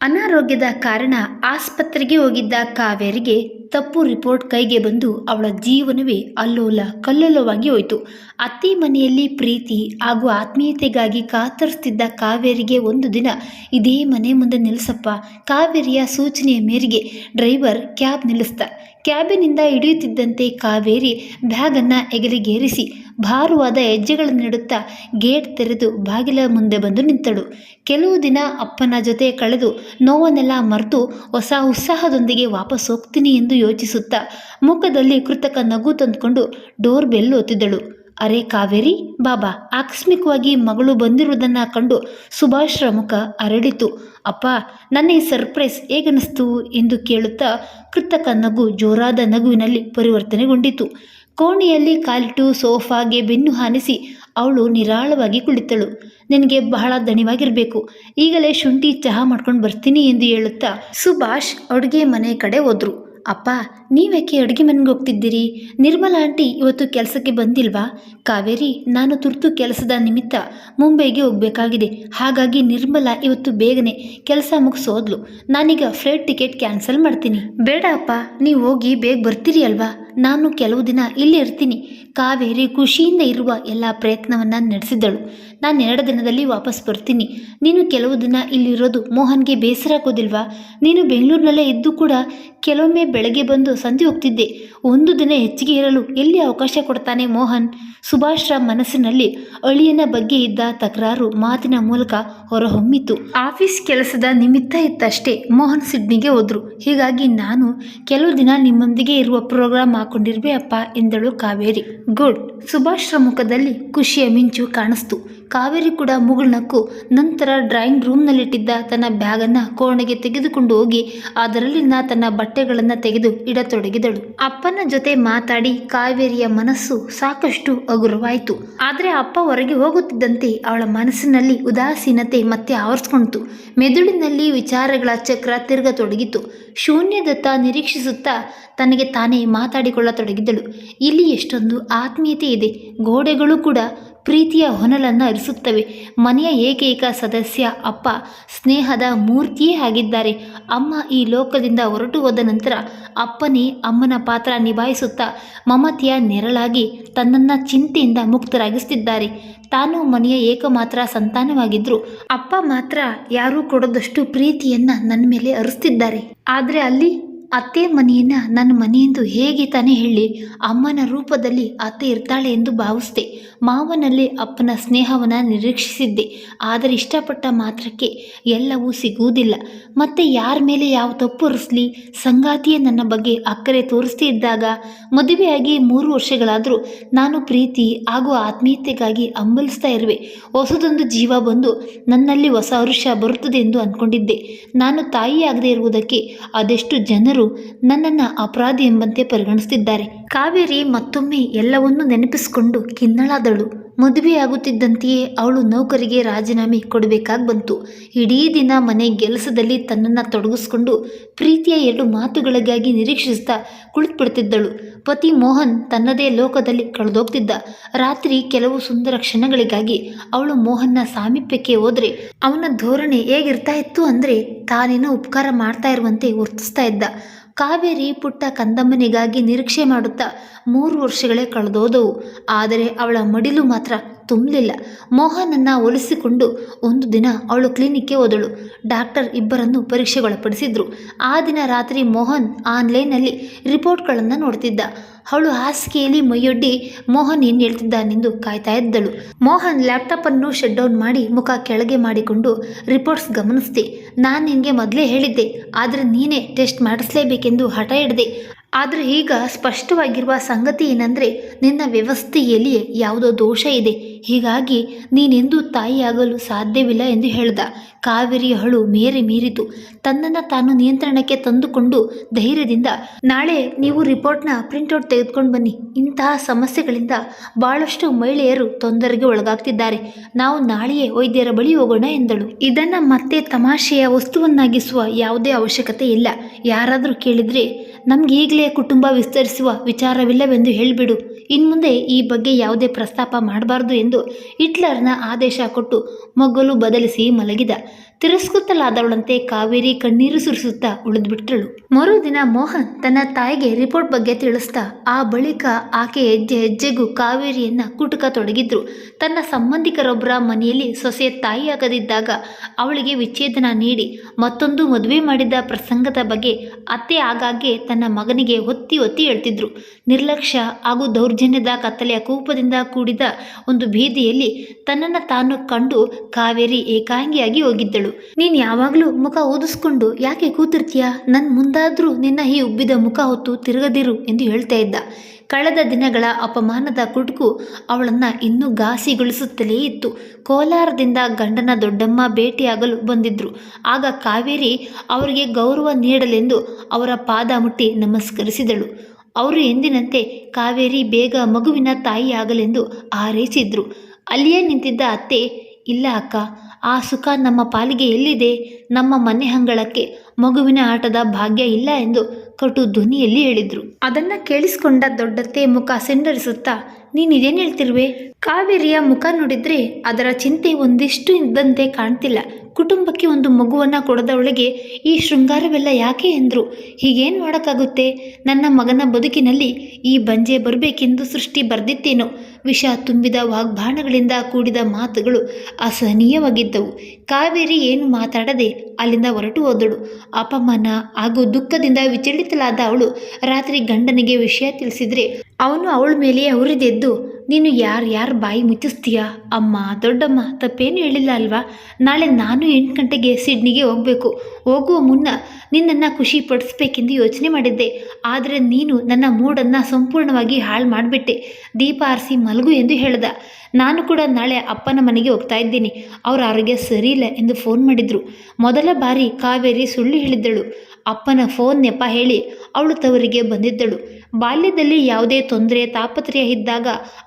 ಅನಾರೋಗ್ಯದ ಕಾರಣ ಆಸ್ಪತ್ರೆಗೆ ಹೋಗಿದ್ದ ಕಾವೇರಿಗೆ ತಪ್ಪು ರಿಪೋರ್ಟ್ ಕೈಗೆ ಬಂದು ಅವಳ ಜೀವನವೇ ಅಲ್ಲೋಲ ಕಲ್ಲೋಲವಾಗಿ ಹೋಯಿತು. ಅತ್ತೆ ಮನೆಯಲ್ಲಿ ಪ್ರೀತಿ ಹಾಗೂ ಆತ್ಮೀಯತೆಗಾಗಿ ಕಾತರಿಸ್ತಿದ್ದ ಕಾವೇರಿಗೆ ಒಂದು ದಿನ, ಇದೇ ಮನೆ ಮುಂದೆ ನಿಲ್ಲಿಸಪ್ಪ ಕಾವೇರಿಯ ಸೂಚನೆಯ ಮೇರೆಗೆ ಡ್ರೈವರ್ ಕ್ಯಾಬ್ ನಿಲ್ಲಿಸ್ದ ಕ್ಯಾಬಿನಿಂದ ಹಿಡಿಯುತ್ತಿದ್ದಂತೆ ಕಾವೇರಿ ಬ್ಯಾಗನ್ನು ಎಗಲಿಗೇರಿಸಿ ಭಾರವಾದ ಹೆಜ್ಜೆಗಳನ್ನಿಡುತ್ತಾ ಗೇಟ್ ತೆರೆದು ಬಾಗಿಲ ಮುಂದೆ ಬಂದು ನಿಂತಳು. ಕೆಲವು ದಿನ ಅಪ್ಪನ ಜೊತೆ ಕಳೆದು ನೋವನ್ನೆಲ್ಲ ಮರೆತು ಹೊಸ ಉತ್ಸಾಹದೊಂದಿಗೆ ವಾಪಸ್ ಹೋಗ್ತೀನಿ ಎಂದು ಯೋಚಿಸುತ್ತಾ ಮುಖದಲ್ಲಿ ಕೃತಕ ನಗು ತಂದುಕೊಂಡು ಡೋರ್ ಬೆಲ್ ಒತ್ತಿದಳು ಅರೆ ಕಾವೇರಿ, ಬಾಬಾ, ಆಕಸ್ಮಿಕವಾಗಿ ಮಗಳು ಬಂದಿರುವುದನ್ನು ಕಂಡು ಸುಭಾಷ್ರ ಮುಖ ಅರಳಿತು. ಅಪ್ಪ, ನನ್ನ ಈ ಸರ್ಪ್ರೈಸ್ ಹೇಗನ್ನಿಸ್ತು ಎಂದು ಕೇಳುತ್ತಾ ಕೃತಕ ನಗು ಜೋರಾದ ನಗುವಿನಲ್ಲಿ ಪರಿವರ್ತನೆಗೊಂಡಿತು. ಕೋಣೆಯಲ್ಲಿ ಕಾಲಿಟ್ಟು ಸೋಫಾಗೆ ಬೆನ್ನು ಹಾನಿಸಿ ಅವಳು ನಿರಾಳವಾಗಿ ಕುಳಿತಳು. ನಿನಗೆ ಬಹಳ ದಣಿವಾಗಿರಬೇಕು. ಈಗಲೇ ಶುಂಠಿ ಚಹಾ ಮಾಡ್ಕೊಂಡು ಬರ್ತೀನಿ ಎಂದು ಹೇಳುತ್ತಾ ಸುಭಾಷ್ ಅಡುಗೆ ಮನೆ ಕಡೆ ಹೋದ್ರು. ಅಪ್ಪ, ನೀವ್ಯಾಕೆ ಅಡುಗೆ ಮನೆಗೆ ಹೋಗ್ತಿದ್ದೀರಿ? ನಿರ್ಮಲಾ ಆಂಟಿ ಇವತ್ತು ಕೆಲಸಕ್ಕೆ ಬಂದಿಲ್ವಾ? ಕಾವೇರಿ, ನಾನು ತುರ್ತು ಕೆಲಸದ ನಿಮಿತ್ತ ಮುಂಬೈಗೆ ಹೋಗಬೇಕಾಗಿದೆ. ಹಾಗಾಗಿ ನಿರ್ಮಲಾ ಇವತ್ತು ಬೇಗನೆ ಕೆಲಸ ಮುಗಿಸೋದ್ಲು ನಾನೀಗ ಫ್ಲೈಟ್ ಟಿಕೆಟ್ ಕ್ಯಾನ್ಸಲ್ ಮಾಡ್ತೀನಿ. ಬೇಡ ಅಪ್ಪ, ನೀವು ಹೋಗಿ ಬೇಗ ಬರ್ತೀರಿ ಅಲ್ವಾ? ನಾನು ಕೆಲವು ದಿನ ಇಲ್ಲಿ ಇರ್ತೀನಿ. ಕಾವೇರಿ ಖುಷಿಯಿಂದ ಇರುವ ಎಲ್ಲ ಪ್ರಯತ್ನವನ್ನು ನಡೆಸಿದಳು. ನಾನು ಎರಡು ದಿನದಲ್ಲಿ ವಾಪಸ್ ಬರ್ತೀನಿ. ನೀನು ಕೆಲವು ದಿನ ಇಲ್ಲಿರೋದು ಮೋಹನ್ಗೆ ಬೇಸರ ಆಗೋದಿಲ್ವಾ? ನೀನು ಬೆಂಗಳೂರಿನಲ್ಲೇ ಇದ್ದು ಕೂಡ ಕೆಲವೊಮ್ಮೆ ಬೆಳಗ್ಗೆ ಬಂದು ಸಂಜೆ ಹೋಗ್ತಿದ್ದೆ. ಒಂದು ದಿನ ಹೆಚ್ಚಿಗೆ ಇರಲು ಎಲ್ಲಿ ಅವಕಾಶ ಕೊಡ್ತಾನೆ ಮೋಹನ್? ಸುಭಾಷ್ರ ಮನಸ್ಸಿನಲ್ಲಿ ಅಳಿಯನ ಬಗ್ಗೆ ಇದ್ದ ತಕರಾರು ಮಾತಿನ ಮೂಲಕ ಹೊರಹೊಮ್ಮಿತು. ಆಫೀಸ್ ಕೆಲಸದ ನಿಮಿತ್ತ ಇತ್ತಷ್ಟೇ ಮೋಹನ್ ಸಿಡ್ನಿಗೆ ಹೋದ್ರು. ಹೀಗಾಗಿ ನಾನು ಕೆಲವು ದಿನ ನಿಮ್ಮೊಂದಿಗೆ ಇರುವ ಪ್ರೋಗ್ರಾಮ್ ಹಾಕೊಂಡಿರ್ಬೇ ಅಪ್ಪ ಎಂದಳು ಕಾವೇರಿ. ಗುಡ್ ಸುಭಾಷ್ರ ಮುಖದಲ್ಲಿ ಖುಷಿಯ ಮಿಂಚು ಕಾಣಿಸ್ತು. ಕಾವೇರಿ ಕೂಡ ಮುಗುಳ್ನಕ್ಕು ನಂತರ ಡ್ರಾಯಿಂಗ್ ರೂಮ್ನಲ್ಲಿಟ್ಟಿದ್ದ ತನ್ನ ಬ್ಯಾಗನ್ನು ಕೋಣೆಗೆ ತೆಗೆದುಕೊಂಡು ಹೋಗಿ, ಅದರಲ್ಲಿನ ತನ್ನ ಬಟ್ಟೆಗಳನ್ನು ತೆಗೆದು ಇಡತೊಡಗಿದಳು. ಅಪ್ಪನ ಜೊತೆ ಮಾತಾಡಿ ಕಾವೇರಿಯ ಮನಸ್ಸು ಸಾಕಷ್ಟು ಹಗುರವಾಯಿತು. ಆದರೆ ಅಪ್ಪ ಹೊರಗೆ ಹೋಗುತ್ತಿದ್ದಂತೆ ಅವಳ ಮನಸ್ಸಿನಲ್ಲಿ ಉದಾಸೀನತೆ ಮತ್ತೆ ಆವರಿಸ್ಕೊಂಡಿತು. ಮೆದುಳಿನಲ್ಲಿ ವಿಚಾರಗಳ ಚಕ್ರ ತಿರುಗತೊಡಗಿತು. ಶೂನ್ಯದತ್ತ ನಿರೀಕ್ಷಿಸುತ್ತಾ ತನಗೆ ತಾನೇ ಮಾತಾಡಿಕೊಳ್ಳತೊಡಗಿದಳು. ಇಲ್ಲಿ ಎಷ್ಟೊಂದು ಆತ್ಮೀಯತೆ ಇದೆ. ಗೋಡೆಗಳು ಕೂಡ ಪ್ರೀತಿಯ ಹೊನಲನ್ನು ಅರಿಸುತ್ತವೆ ಮನೆಯ ಏಕೈಕ ಸದಸ್ಯ ಅಪ್ಪ ಸ್ನೇಹದ ಮೂರ್ತಿಯೇ ಆಗಿದ್ದಾರೆ. ಅಮ್ಮ ಈ ಲೋಕದಿಂದ ಹೊರಟು ಹೋದ ನಂತರ ಅಪ್ಪನೇ ಅಮ್ಮನ ಪಾತ್ರ ನಿಭಾಯಿಸುತ್ತಾ ಮಮತೆಯ ನೆರಳಾಗಿ ತನ್ನನ್ನು ಚಿಂತೆಯಿಂದ ಮುಕ್ತರಾಗಿಸುತ್ತಿದ್ದಾರೆ. ತಾನು ಮನೆಯ ಏಕಮಾತ್ರ ಸಂತಾನವಾಗಿದ್ದರು ಅಪ್ಪ ಮಾತ್ರ ಯಾರೂ ಕೊಡದಷ್ಟು ಪ್ರೀತಿಯನ್ನು ನನ್ನ ಮೇಲೆ ಅರಿಸ್ತಿದ್ದಾರೆ. ಆದರೆ ಅಲ್ಲಿ ಅತ್ತೆ ಮನೆಯನ್ನು ನನ್ನ ಮನೆಯೆಂದು ಹೇಗೆ ತಾನೇ ಹೇಳಿ ಅಮ್ಮನ ರೂಪದಲ್ಲಿ ಅತ್ತೆ ಇರ್ತಾಳೆ ಎಂದು ಭಾವಿಸಿದೆ. ಮಾವನಲ್ಲಿ ಅಪ್ಪನ ಸ್ನೇಹವನ್ನು ನಿರೀಕ್ಷಿಸಿದ್ದೆ. ಆದರೆ ಇಷ್ಟಪಟ್ಟ ಮಾತ್ರಕ್ಕೆ ಎಲ್ಲವೂ ಸಿಗುವುದಿಲ್ಲ. ಮತ್ತೆ ಯಾರ ಮೇಲೆ ಯಾವ ತಪ್ಪು ಇರಿಸಲಿ ಸಂಗಾತಿಯೇ ನನ್ನ ಬಗ್ಗೆ ಅಕ್ಕರೆ ತೋರಿಸ್ತಾ ಇದ್ದಾಗ ಮದುವೆಯಾಗಿ ಮೂರು ವರ್ಷಗಳಾದರೂ ನಾನು ಪ್ರೀತಿ ಹಾಗೂ ಆತ್ಮೀಯತೆಗಾಗಿ ಹಂಬಲಿಸ್ತಾ ಇರುವೆ. ಹೊಸದೊಂದು ಜೀವ ಬಂದು ನನ್ನಲ್ಲಿ ಹೊಸ ವರುಷ ಬರುತ್ತದೆ ಎಂದು ಅಂದ್ಕೊಂಡಿದ್ದೆ ನಾನು ತಾಯಿಯಾಗದೇ ಇರುವುದಕ್ಕೆ ಅದೆಷ್ಟು ಜನರು ನನ್ನನ್ನು ಅಪರಾಧಿ ಎಂಬಂತೆ ಪರಿಗಣಿಸುತ್ತಿದ್ದಾರೆ ಕಾವೇರಿ ಮತ್ತೊಮ್ಮೆ ಎಲ್ಲವನ್ನೂ ನೆನಪಿಸಿಕೊಂಡು ಕಿನ್ನಳಾದಳು. ಮದುವೆಯಾಗುತ್ತಿದ್ದಂತೆಯೇ ಅವಳು ನೌಕರಿಗೆ ರಾಜೀನಾಮೆ ಕೊಡಬೇಕಾಗಿ ಬಂತು. ಇಡೀ ದಿನ ಮನೆ ಕೆಲಸದಲ್ಲಿ ತನ್ನನ್ನು ತೊಡಗಿಸ್ಕೊಂಡು ಪ್ರೀತಿಯ ಎರಡು ಮಾತುಗಳಿಗಾಗಿ ನಿರೀಕ್ಷಿಸ್ತಾ ಕುಳಿತುಬಿಡ್ತಿದ್ದಳು ಪತಿ ಮೋಹನ್ ತನ್ನದೇ ಲೋಕದಲ್ಲಿ ಕಳೆದೋಗ್ತಿದ್ದ. ರಾತ್ರಿ ಕೆಲವು ಸುಂದರ ಕ್ಷಣಗಳಿಗಾಗಿ ಅವಳು ಮೋಹನ್ನ ಸಾಮೀಪ್ಯಕ್ಕೆ ಹೋದರೆ ಅವನ ಧೋರಣೆ ಹೇಗಿರ್ತಾ ಇತ್ತು ಅಂದರೆ ತಾನೇನೋ ಉಪಕಾರ ಮಾಡ್ತಾ ಇರುವಂತೆ ವರ್ತಿಸ್ತಾ ಇದ್ದ. ಕಾವೇರಿ ಪುಟ್ಟ ಕಂದಮ್ಮನಿಗಾಗಿ ನಿರೀಕ್ಷೆ ಮಾಡುತ್ತಾ ಮೂರು ವರ್ಷಗಳೇ ಕಳೆದೋದವು. ಆದರೆ ಅವಳ ಮಡಿಲು ಮಾತ್ರ ತುಂಬಲಿಲ್ಲ. ಮೋಹನನ್ನು ಒಲಿಸಿಕೊಂಡು ಒಂದು ದಿನ ಅವಳು ಕ್ಲಿನಿಕ್ಗೆ ಹೋದಳು. ಡಾಕ್ಟರ್ ಇಬ್ಬರನ್ನು ಪರೀಕ್ಷೆಗೊಳಪಡಿಸಿದ್ರು. ಆ ದಿನ ರಾತ್ರಿ ಮೋಹನ್ ಆನ್ಲೈನಲ್ಲಿ ರಿಪೋರ್ಟ್ಗಳನ್ನು ನೋಡ್ತಿದ್ದ. ಅವಳು ಹಾಸಿಗೆಯಲ್ಲಿ ಮೈಯೊಡ್ಡಿ ಮೋಹನ್ ಏನು ಹೇಳ್ತಿದ್ದಾನೆಂದು ಕಾಯ್ತಾ ಇದ್ದಳು. ಮೋಹನ್ ಲ್ಯಾಪ್ಟಾಪನ್ನು ಶಟ್ ಡೌನ್ ಮಾಡಿ ಮುಖ ಕೆಳಗೆ ಮಾಡಿಕೊಂಡು ರಿಪೋರ್ಟ್ಸ್ ಗಮನಿಸಿದೆ. ನಾನು ನಿನಗೆ ಮೊದಲೇ ಹೇಳಿದ್ದೆ, ಆದರೆ ನೀನೇ ಟೆಸ್ಟ್ ಮಾಡಿಸ್ಲೇಬೇಕೆಂದು ಹಠ ಹಿಡಿದೆ. ಆದರೆ ಈಗ ಸ್ಪಷ್ಟವಾಗಿರುವ ಸಂಗತಿ ಏನಂದರೆ, ನಿನ್ನ ವ್ಯವಸ್ಥೆಯಲ್ಲಿ ಯಾವುದೋ ದೋಷ ಇದೆ. ಹೀಗಾಗಿ ನೀನೆಂದು ತಾಯಿಯಾಗಲು ಸಾಧ್ಯವಿಲ್ಲ ಎಂದು ಹೇಳ್ದ. ಕಾವೇರಿ ಹಳು ಮೇರೆ ಮೀರಿತು. ತನ್ನನ್ನು ತಾನು ನಿಯಂತ್ರಣಕ್ಕೆ ತಂದುಕೊಂಡು ಧೈರ್ಯದಿಂದ, ನಾಳೆ ನೀವು ರಿಪೋರ್ಟ್ನ ಪ್ರಿಂಟೌಟ್ ತೆಗೆದುಕೊಂಡು ಬನ್ನಿ. ಇಂತಹ ಸಮಸ್ಯೆಗಳಿಂದ ಭಾಳಷ್ಟು ಮಹಿಳೆಯರು ತೊಂದರೆಗೆ ಒಳಗಾಗ್ತಿದ್ದಾರೆ. ನಾವು ನಾಳೆಯೇ ವೈದ್ಯರ ಬಳಿ ಹೋಗೋಣ ಎಂದಳು. ಇದನ್ನು ಮತ್ತೆ ತಮಾಷೆಯ ವಸ್ತುವನ್ನಾಗಿಸುವ ಯಾವುದೇ ಅವಶ್ಯಕತೆ ಇಲ್ಲ. ಯಾರಾದರೂ ಕೇಳಿದರೆ ನಮ್ಗೆ ಈಗಲೇ ಕುಟುಂಬ ವಿಸ್ತರಿಸುವ ವಿಚಾರವಿಲ್ಲವೆಂದು ಹೇಳಿಬಿಡು. ಇನ್ಮುಂದೆ ಈ ಬಗ್ಗೆ ಯಾವುದೇ ಪ್ರಸ್ತಾಪ ಮಾಡಬಾರ್ದು ಎಂದು ಹಿಟ್ಲರ್ನ ಆದೇಶ ಕೊಟ್ಟು ಮಗ್ಗಲು ಬದಲಿಸಿ ಮಲಗಿದ. ತಿರಸ್ಕೃತಲಾದವಳಂತೆ ಕಾವೇರಿ ಕಣ್ಣೀರು ಸುರಿಸುತ್ತಾ ಉಳಿದ್ಬಿಟ್ಟಳು ಮರುದಿನ ಮೋಹನ್ ತನ್ನ ತಾಯಿಗೆ ರಿಪೋರ್ಟ್ ಬಗ್ಗೆ ತಿಳಿಸ್ತಾ, ಆ ಬಳಿಕ ಆಕೆ ಹೆಜ್ಜೆ ಹೆಜ್ಜೆಗೂ ಕಾವೇರಿಯನ್ನ ಕುಟುಕ ತೊಡಗಿದ್ರು. ತನ್ನ ಸಂಬಂಧಿಕರೊಬ್ಬರ ಮನೆಯಲ್ಲಿ ಸೊಸೆ ತಾಯಿಯಾಗದಿದ್ದಾಗ ಅವಳಿಗೆ ವಿಚ್ಛೇದನ ನೀಡಿ, ಮತ್ತೊಂದು ಮದುವೆ ಮಾಡಿದ ಪ್ರಸಂಗದ ಬಗ್ಗೆ ಅತ್ತೆ ಆಗಾಗ್ಗೆ ತನ್ನ ಮಗನಿಗೆ ಒತ್ತಿ ಒತ್ತಿ ಹೇಳ್ತಿದ್ರು. ನಿರ್ಲಕ್ಷ್ಯ ಹಾಗೂ ದೌರ್ಜನ್ಯದ ಕತ್ತಲೆಯ ಕೂಪದಿಂದ ಕೂಡಿದ ಒಂದು ಬೀದಿಯಲ್ಲಿ ತನ್ನನ್ನು ತಾನು ಕಂಡು ಕಾವೇರಿ ಏಕಾಂಗಿಯಾಗಿ ಹೋಗಿದ್ದಳು. ನೀನು ಯಾವಾಗ್ಲೂ ಮುಖ ಓದಿಸ್ಕೊಂಡು ಯಾಕೆ ಕೂತಿರ್ತೀಯ? ನನ್ ಮುಂದಾದ್ರೂ ನಿನ್ನ ಈ ಉಬ್ಬಿದ ಮುಖ ಹೊತ್ತು ತಿರುಗದಿರು ಎಂದು ಹೇಳ್ತಾ ಇದ್ದ. ಕಳೆದ ದಿನಗಳ ಅಪಮಾನದ ಕುಟುಕು ಅವಳನ್ನ ಇನ್ನೂ ಘಾಸಿಗೊಳಿಸುತ್ತಲೇ ಇತ್ತು. ಕೋಲಾರದಿಂದ ಗಂಡನ ದೊಡ್ಡಮ್ಮ ಭೇಟಿಯಾಗಲು ಬಂದಿದ್ರು. ಆಗ ಕಾವೇರಿ ಅವರಿಗೆ ಗೌರವ ನೀಡಲೆಂದು ಅವರ ಪಾದ ಮುಟ್ಟಿ ನಮಸ್ಕರಿಸಿದಳು. ಅವರು ಎಂದಿನಂತೆ ಕಾವೇರಿ ಬೇಗ ಮಗುವಿನ ತಾಯಿಯಾಗಲೆಂದು ಹಾರೈಸಿದ್ರು. ಅಲ್ಲಿಯೇ ನಿಂತಿದ್ದ ಅತ್ತೆ, ಇಲ್ಲ ಅಕ್ಕ ಆ ಸುಖ ನಮ್ಮ ಪಾಲಿಗೆ ಎಲ್ಲಿದೆ? ನಮ್ಮ ಮನೆ ಹಂಗಳಕ್ಕೆ ಮಗುವಿನ ಆಟದ ಭಾಗ್ಯ ಇಲ್ಲ ಎಂದು ಕಟು ಧ್ವನಿಯಲ್ಲಿ ಹೇಳಿದ್ರು. ಅದನ್ನ ಕೇಳಿಸ್ಕೊಂಡ ದೊಡ್ಡತ್ತೆ ಮುಖ ಸೆಂಡರಿಸುತ್ತಾ ನೀನು ಇದೇನು ಹೇಳ್ತಿರುವೆ? ಕಾವೇರಿಯ ಮುಖ ನೋಡಿದ್ರೆ ಅದರ ಚಿಂತೆ ಒಂದಿಷ್ಟು ಇದ್ದಂತೆ ಕಾಣ್ತಿಲ್ಲ. ಕುಟುಂಬಕ್ಕೆ ಒಂದು ಮಗುವನ್ನ ಕೊಡದವಳಿಗೆ ಈ ಶೃಂಗಾರವೆಲ್ಲ ಯಾಕೆ ಎಂದರು? ಹೀಗೇನು ಮಾಡೋಕ್ಕಾಗುತ್ತೆ? ನನ್ನ ಮಗನ ಬದುಕಿನಲ್ಲಿ ಈ ಬಂಜೆ ಬರಬೇಕೆಂದು ಸೃಷ್ಟಿ ಬರ್ದಿತ್ತೇನೋ? ವಿಷ ತುಂಬಿದ ವಾಗ್ಬಾಣಗಳಿಂದ ಕೂಡಿದ ಮಾತುಗಳು ಅಸಹನೀಯವಾಗಿದ್ದವು. ಕಾವೇರಿ ಏನು ಮಾತಾಡದೆ ಅಲ್ಲಿಂದ ಹೊರಟು ಹೋದಳು. ಅಪಮಾನ ಹಾಗೂ ದುಃಖದಿಂದ ವಿಚಲಿತಲಾದ ಅವಳು ರಾತ್ರಿ ಗಂಡನಿಗೆ ವಿಷಯ ತಿಳಿಸಿದ್ರೆ, ಅವನು ಅವಳ ಮೇಲೆ ಅವರಿದೆದ್ದು ನೀನು ಯಾರು ಯಾರು ಬಾಯಿ ಮುಚ್ಚಿಸ್ತೀಯಾ? ಅಮ್ಮ, ದೊಡ್ಡಮ್ಮ, ತಪ್ಪೇನು ಹೇಳಿಲ್ಲ ಅಲ್ವಾ? ನಾಳೆ ನಾನು ಎಂಟು ಗಂಟೆಗೆ ಸಿಡ್ನಿಗೆ ಹೋಗಬೇಕು. ಹೋಗುವ ಮುನ್ನ ನಿನ್ನನ್ನು ಖುಷಿ ಪಡಿಸ್ಬೇಕೆಂದು ಯೋಚನೆ ಮಾಡಿದ್ದೆ. ಆದರೆ ನೀನು ನನ್ನ ಮೂಡನ್ನು ಸಂಪೂರ್ಣವಾಗಿ ಹಾಳು ಮಾಡಿಬಿಟ್ಟೆ. ದೀಪ ಆರಿಸಿ ಮಲಗು ಎಂದು ಹೇಳ್ದ. ನಾನು ಕೂಡ ನಾಳೆ ಅಪ್ಪನ ಮನೆಗೆ ಹೋಗ್ತಾ ಇದ್ದೀನಿ. ಅವರ ಆರೋಗ್ಯ ಸರಿಯಿಲ್ಲ ಎಂದು ಫೋನ್ ಮಾಡಿದರು. ಮೊದಲ ಬಾರಿ ಕಾವೇರಿ ಸುಳ್ಳು ಹೇಳಿದ್ದಳು. ಅಪ್ಪನ ಫೋನ್ ನೆಪ ಹೇಳಿ ಅವಳು ತವರಿಗೆ ಬಂದಿದ್ದಳು. ಬಾಲ್ಯದಲ್ಲಿ ಯಾವುದೇ ತೊಂದರೆ ತಾಪತ್ರಯ ಇದ್ದಾಗ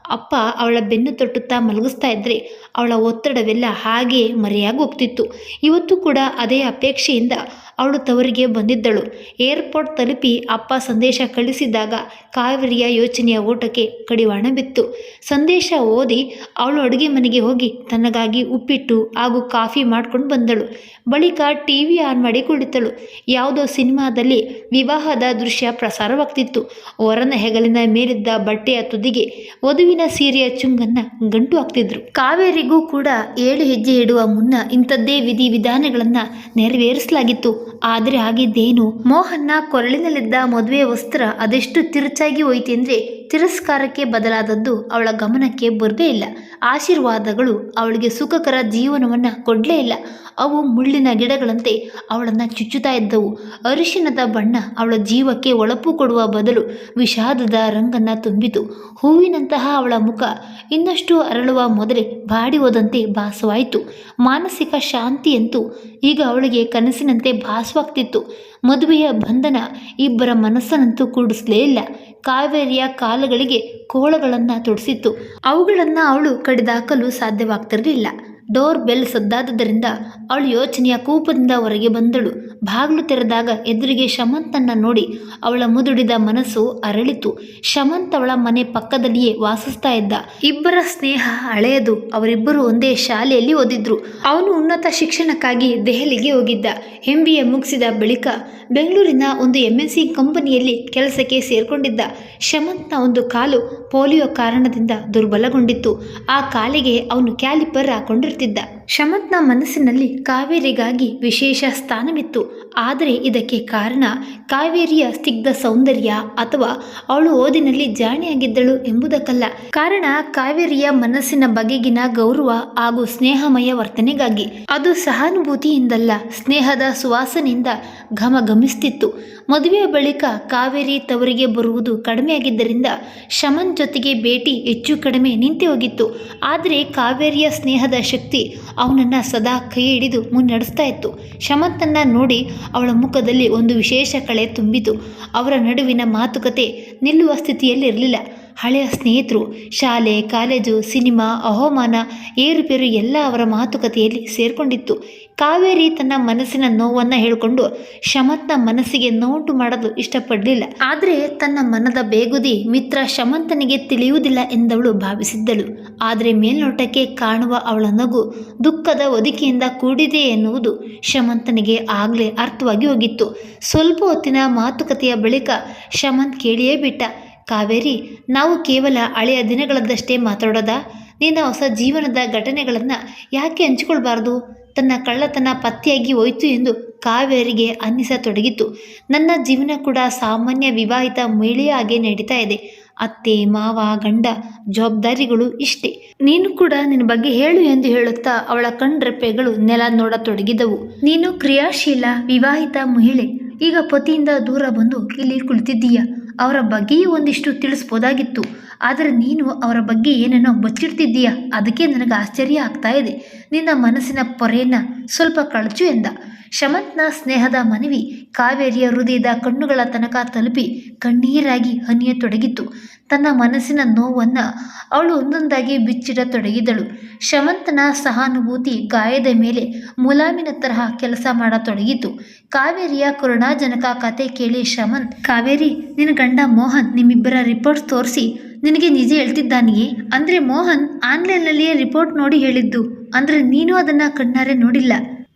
ಅಪ್ಪ ಅವಳ ಬೆನ್ನು ತೊಟ್ಟುತ್ತಾ ಮಲಗಿಸ್ತಾ ಇದ್ದರೆ ಅವಳ ಒತ್ತಡವೆಲ್ಲ ಹಾಗೆಯೇ ಮರೆಯಾಗಿ ಹೋಗ್ತಿತ್ತು. ಇವತ್ತು ಕೂಡ ಅದೇ ಅಪೇಕ್ಷೆಯಿಂದ ಅವಳು ತವರಿಗೆ ಬಂದಿದ್ದಳು. ಏರ್ಪೋರ್ಟ್ ತಲುಪಿ ಅಪ್ಪ ಸಂದೇಶ ಕಳಿಸಿದಾಗ ಕಾವೇರಿಯ ಯೋಚನೆಯ ಓಟಕ್ಕೆ ಕಡಿವಾಣ ಬಿತ್ತು. ಸಂದೇಶ ಓದಿ ಅವಳು ಅಡುಗೆ ಮನೆಗೆ ಹೋಗಿ ತನಗಾಗಿ ಉಪ್ಪಿಟ್ಟು ಹಾಗೂ ಕಾಫಿ ಮಾಡ್ಕೊಂಡು ಬಂದಳು. ಬಳಿಕ ಟಿ ವಿ ಆನ್ ಮಾಡಿ ಕುಳಿತಳು. ಯಾವುದೋ ಸಿನಿಮಾದಲ್ಲಿ ವಿವಾಹದ ದೃಶ್ಯ ಪ್ರಸಾರವಾಗ್ತಿತ್ತು. ವರನ ಹೆಗಲಿನ ಮೇಲಿದ್ದ ಬಟ್ಟೆಯ ತುದಿಗೆ ವಧುವಿನ ಸೀರೆಯ ಚುಂಗನ್ನ ಗಂಟು ಹಾಕ್ತಿದ್ರು. ಕಾವೇರಿಗೂ ಕೂಡ ಏಳು ಹೆಜ್ಜೆ ಇಡುವ ಮುನ್ನ ಇಂಥದ್ದೇ ವಿಧಿ ವಿಧಾನಗಳನ್ನ ನೆರವೇರಿಸಲಾಗಿತ್ತು. ಆದರೆ ಆಗಿದ್ದೇನು? ಮೋಹನ್ನ ಕೊರಳಿನಲ್ಲಿದ್ದ ಮದುವೆ ವಸ್ತ್ರ ಅದೆಷ್ಟು ತಿರುಚಾಗಿ ಹೋಯ್ತೆಂದ್ರೆ ತಿರಸ್ಕಾರಕ್ಕೆ ಬದಲಾದದ್ದು ಅವಳ ಗಮನಕ್ಕೆ ಬರದೇ ಇಲ್ಲ. ಆಶೀರ್ವಾದಗಳು ಅವಳಿಗೆ ಸುಖಕರ ಜೀವನವನ್ನು ಕೊಡಲೇ ಇಲ್ಲ. ಅವು ಮುಳ್ಳಿನ ಗಿಡಗಳಂತೆ ಅವಳನ್ನು ಚುಚ್ಚುತ್ತಾ ಇದ್ದವು. ಅರಿಶಿನದ ಬಣ್ಣ ಅವಳ ಜೀವಕ್ಕೆ ಒಳಪು ಕೊಡುವ ಬದಲು ವಿಷಾದದ ರಂಗನ್ನು ತುಂಬಿತು. ಹೂವಿನಂತಹ ಅವಳ ಮುಖ ಇನ್ನಷ್ಟು ಅರಳುವ ಮೊದಲೇ ಬಾಡಿ ಹೋದಂತೆ ಭಾಸವಾಯಿತು. ಮಾನಸಿಕ ಶಾಂತಿಯಂತೂ ಈಗ ಅವಳಿಗೆ ಕನಸಿನಂತೆ ಭಾಸವಾಗ್ತಿತ್ತು. ಮದುವೆಯ ಬಂಧನ ಇಬ್ಬರ ಮನಸ್ಸನ್ನಂತೂ ಕೂಡಿಸಲೇ ಇಲ್ಲ. ಕಾವೇರಿಯ ಕಾಲುಗಳಿಗೆ ಕೋಳಗಳನ್ನು ತೊಡಿಸಿತ್ತು. ಅವುಗಳನ್ನು ಅವಳು ಕಡಿದಾಕಲು ಸಾಧ್ಯವಾಗ್ತಿರಲಿಲ್ಲ. ಡೋರ್ ಬೆಲ್ ಸದ್ದಾದುದರಿಂದ ಅವಳು ಯೋಚನೆಯ ಕೂಪದಿಂದ ಹೊರಗೆ ಬಂದಳು. ಬಾಗಿಲು ತೆರೆದಾಗ ಎದುರಿಗೆ ಶಮಂತನ್ನ ನೋಡಿ ಅವಳ ಮುದುಡಿದ ಮನಸ್ಸು ಅರಳಿತು. ಶಮಂತ್ ಅವಳ ಮನೆ ಪಕ್ಕದಲ್ಲಿಯೇ ವಾಸಿಸ್ತಾ ಇದ್ದ. ಇಬ್ಬರ ಸ್ನೇಹ ಹಳೆಯದು. ಅವರಿಬ್ಬರು ಒಂದೇ ಶಾಲೆಯಲ್ಲಿ ಓದಿದ್ರು. ಅವನು ಉನ್ನತ ಶಿಕ್ಷಣಕ್ಕಾಗಿ ದೆಹಲಿಗೆ ಹೋಗಿದ್ದ. ಎಂ ಮುಗಿಸಿದ ಬಳಿಕ ಬೆಂಗಳೂರಿನ ಒಂದು ಎಂ ಎನ್ ಸಿ ಕಂಪನಿಯಲ್ಲಿ ಕೆಲಸಕ್ಕೆ ಸೇರ್ಕೊಂಡಿದ್ದ. ಶಮಂತ್ನ ಒಂದು ಕಾಲು ಪೋಲಿಯೋ ಕಾರಣದಿಂದ ದುರ್ಬಲಗೊಂಡಿತ್ತು. ಆ ಕಾಲಿಗೆ ಅವನು ಕ್ಯಾಲಿಪರ್ قلت ده ಶಮಂತ್ನ ಮನಸ್ಸಿನಲ್ಲಿ ಕಾವೇರಿಗಾಗಿ ವಿಶೇಷ ಸ್ಥಾನವಿತ್ತು. ಆದರೆ ಇದಕ್ಕೆ ಕಾರಣ ಕಾವೇರಿಯ ಸ್ನಿಗ್ಧ ಸೌಂದರ್ಯ ಅಥವಾ ಅವಳು ಓದಿನಲ್ಲಿ ಜಾಣಿಯಾಗಿದ್ದಳು ಎಂಬುದಕ್ಕಲ್ಲ. ಕಾರಣ ಕಾವೇರಿಯ ಮನಸ್ಸಿನ ಬಗೆಗಿನ ಗೌರವ ಹಾಗೂ ಸ್ನೇಹಮಯ ವರ್ತನೆಗಾಗಿ. ಅದು ಸಹಾನುಭೂತಿಯಿಂದಲ್ಲ, ಸ್ನೇಹದ ಸುವಾಸನೆಯಿಂದ ಘಮ ಗಮಿಸ್ತಿತ್ತು ಮದುವೆಯ ಬಳಿಕ ಕಾವೇರಿ ತವರಿಗೆ ಬರುವುದು ಕಡಿಮೆಯಾಗಿದ್ದರಿಂದ ಶಮನ್ ಜೊತೆಗೆ ಭೇಟಿ ಹೆಚ್ಚು ಕಡಿಮೆ ನಿಂತಿ ಹೋಗಿತ್ತು. ಆದರೆ ಕಾವೇರಿಯ ಸ್ನೇಹದ ಶಕ್ತಿ ಅವನನ್ನು ಸದಾ ಕೈ ಹಿಡಿದು ಮುನ್ನಡೆಸ್ತಾ ಇತ್ತು. ಶಮಂತನ್ನ ನೋಡಿ ಅವಳ ಮುಖದಲ್ಲಿ ಒಂದು ವಿಶೇಷ ಕಳೆ ತುಂಬಿತು. ಅವರ ನಡುವಿನ ಮಾತುಕತೆ ನಿಲ್ಲುವ ಸ್ಥಿತಿಯಲ್ಲಿರಲಿಲ್ಲ. ಹಳೆಯ ಸ್ನೇಹಿತರು, ಶಾಲೆ, ಕಾಲೇಜು, ಸಿನಿಮಾ ಅಹೋಮಾನ ಏರುಪೇರು ಎಲ್ಲ ಅವರ ಮಾತುಕತೆಯಲ್ಲಿ ಸೇರಿಕೊಂಡಿತ್ತು. ಕಾವೇರಿ ತನ್ನ ಮನಸ್ಸಿನ ನೋವನ್ನು ಹೇಳಿಕೊಂಡು ಶಮಂತ್ನ ಮನಸ್ಸಿಗೆ ನೋಟು ಮಾಡಲು ಇಷ್ಟಪಡಲಿಲ್ಲ. ಆದರೆ ತನ್ನ ಮನದ ಬೇಗುದಿ ಮಿತ್ರ ಶಮಂತನಿಗೆ ತಿಳಿಯುವುದಿಲ್ಲ ಎಂದವಳು ಭಾವಿಸಿದ್ದಳು. ಆದರೆ ಮೇಲ್ನೋಟಕ್ಕೆ ಕಾಣುವ ಅವಳ ನಗು ದುಃಖದ ಒದಿಕೆಯಿಂದ ಕೂಡಿದೆ ಎನ್ನುವುದು ಶಮಂತನಿಗೆ ಆಗಲೇ ಅರ್ಥವಾಗಿ ಹೋಗಿತ್ತು. ಸ್ವಲ್ಪ ಹೊತ್ತಿನ ಮಾತುಕತೆಯ ಬಳಿಕ ಶಮಂತ್ ಕೇಳಿಯೇ ಬಿಟ್ಟ, ಕಾವೇರಿ, ನಾವು ಕೇವಲ ಹಳೆಯ ದಿನಗಳದ್ದಷ್ಟೇ ಮಾತಾಡೋದಾ? ನಿನ್ನ ಹೊಸ ಜೀವನದ ಘಟನೆಗಳನ್ನು ಯಾಕೆ ಹಂಚಿಕೊಳ್ಬಾರ್ದು? ತನ್ನ ಕಳ್ಳತನ ಪತ್ತೆಯಾಗಿ ಹೋಯಿತು ಎಂದು ಕಾವೇರಿಗೆ ಅನ್ನಿಸತೊಡಗಿತು. ನನ್ನ ಜೀವನ ಕೂಡ ಸಾಮಾನ್ಯ ವಿವಾಹಿತ ಮಹಿಳೆಯ ಹಾಗೆ ನಡೀತಾ ಇದೆ. ಅತ್ತೆ, ಮಾವ, ಗಂಡ, ಜವಾಬ್ದಾರಿಗಳು ಇಷ್ಟೇ. ನೀನು ಕೂಡ ನಿನ್ನ ಬಗ್ಗೆ ಹೇಳು ಎಂದು ಹೇಳುತ್ತಾ ಅವಳ ಕಣ್ರೆಪ್ಪೆಗಳು ನೆಲ ನೋಡತೊಡಗಿದವು. ನೀನು ಕ್ರಿಯಾಶೀಲ, ವಿವಾಹಿತ ಮಹಿಳೆ. ಈಗ ಪತಿಯಿಂದ ದೂರ ಬಂದು ಇಲ್ಲಿ ಕುಳಿತಿದ್ದೀಯ? ಅವರ ಬಗ್ಗೆಯೂ ಒಂದಿಷ್ಟು ತಿಳಿಸ್ಬೋದಾಗಿತ್ತು. ಆದರೆ ನೀನು ಅವರ ಬಗ್ಗೆ ಏನೇನೋ ಬಚ್ಚಿಡ್ತಿದ್ದೀಯ? ಅದಕ್ಕೆ ನನಗೆ ಆಶ್ಚರ್ಯ ಆಗ್ತಾ ಇದೆ. ನಿನ್ನ ಮನಸ್ಸಿನ ಪೊರೆಯನ್ನು ಸ್ವಲ್ಪ ಕಳಚು ಎಂದ. ಶಮಂತ್ನ ಸ್ನೇಹದ ಮನವಿ ಕಾವೇರಿಯ ಹೃದಯದ ಕಣ್ಣುಗಳ ತನಕ ತಲುಪಿ ಕಣ್ಣೀರಾಗಿ ಹನಿಯ ಹನಿಯತೊಡಗಿತ್ತು. ತನ್ನ ಮನಸ್ಸಿನ ನೋವನ್ನು ಅವಳು ಒಂದೊಂದಾಗಿ ಬಿಚ್ಚಿಡತೊಡಗಿದಳು ಶಮಂತನ ಸಹಾನುಭೂತಿ ಗಾಯದ ಮೇಲೆ ಮುಲಾಮಿನ ತರಹ ಕೆಲಸ ಮಾಡತೊಡಗಿತು ಕಾವೇರಿಯ ಕರುಣಾಜನಕ ಕತೆ ಕೇಳಿ ಶಮಂತ್, ಕಾವೇರಿ, ನಿನ್ನ ಗಂಡ ಮೋಹನ್ ನಿಮ್ಮಿಬ್ಬರ ರಿಪೋರ್ಟ್ಸ್ ತೋರಿಸಿ ನಿನಗೆ ನಿಜ ಹೇಳ್ತಿದ್ದಾನೆಯೇ? ಅಂದರೆ ಮೋಹನ್ ಆನ್ಲೈನ್ನಲ್ಲಿಯೇ ರಿಪೋರ್ಟ್ ನೋಡಿ ಹೇಳಿದ್ದು. ಅಂದರೆ ನೀನು ಅದನ್ನು ಕಣ್ಣಾರೆ ನೋಡಿಲ್ಲ.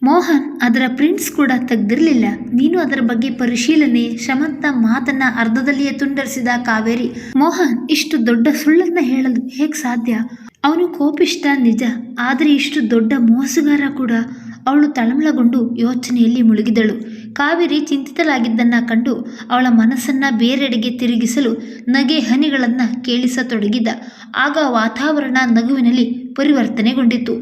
ಮೋಹನ್ ಅದರ ಪ್ರಿಂಟ್ಸ್ ಕೂಡ ತೆಗೆದಿರಲಿಲ್ಲ. ನೀನು ಅದರ ಬಗ್ಗೆ ಪರಿಶೀಲನೆ ಶಮಂತ ಮಾತನ್ನ ಅರ್ಧದಲ್ಲಿಯೇ ತುಂಡರಿಸಿದ ಕಾವೇರಿ. ಮೋಹನ್ ಇಷ್ಟು ದೊಡ್ಡ ಸುಳ್ಳನ್ನ ಹೇಳಲು ಹೇಗೆ ಸಾಧ್ಯ? ಅವನು ಕೋಪಿಷ್ಟ ನಿಜ, ಆದರೆ ಇಷ್ಟು ದೊಡ್ಡ ಮೋಸಗಾರ ಕೂಡ ಅವಳು ತಳಮಳಗೊಂಡು ಯೋಚನೆಯಲ್ಲಿ ಮುಳುಗಿದಳು. ಕಾವೇರಿ ಚಿಂತಿತಲಾಗಿದ್ದನ್ನು ಕಂಡು ಅವಳ ಮನಸ್ಸನ್ನು ಬೇರೆಡೆಗೆ ತಿರುಗಿಸಲು ನಗೆ ಹನಿಗಳನ್ನು ಕೇಳಿಸತೊಡಗಿದ. ಆಗ ವಾತಾವರಣ ನಗುವಿನಲ್ಲಿ ಪರಿವರ್ತನೆಗೊಂಡಿತು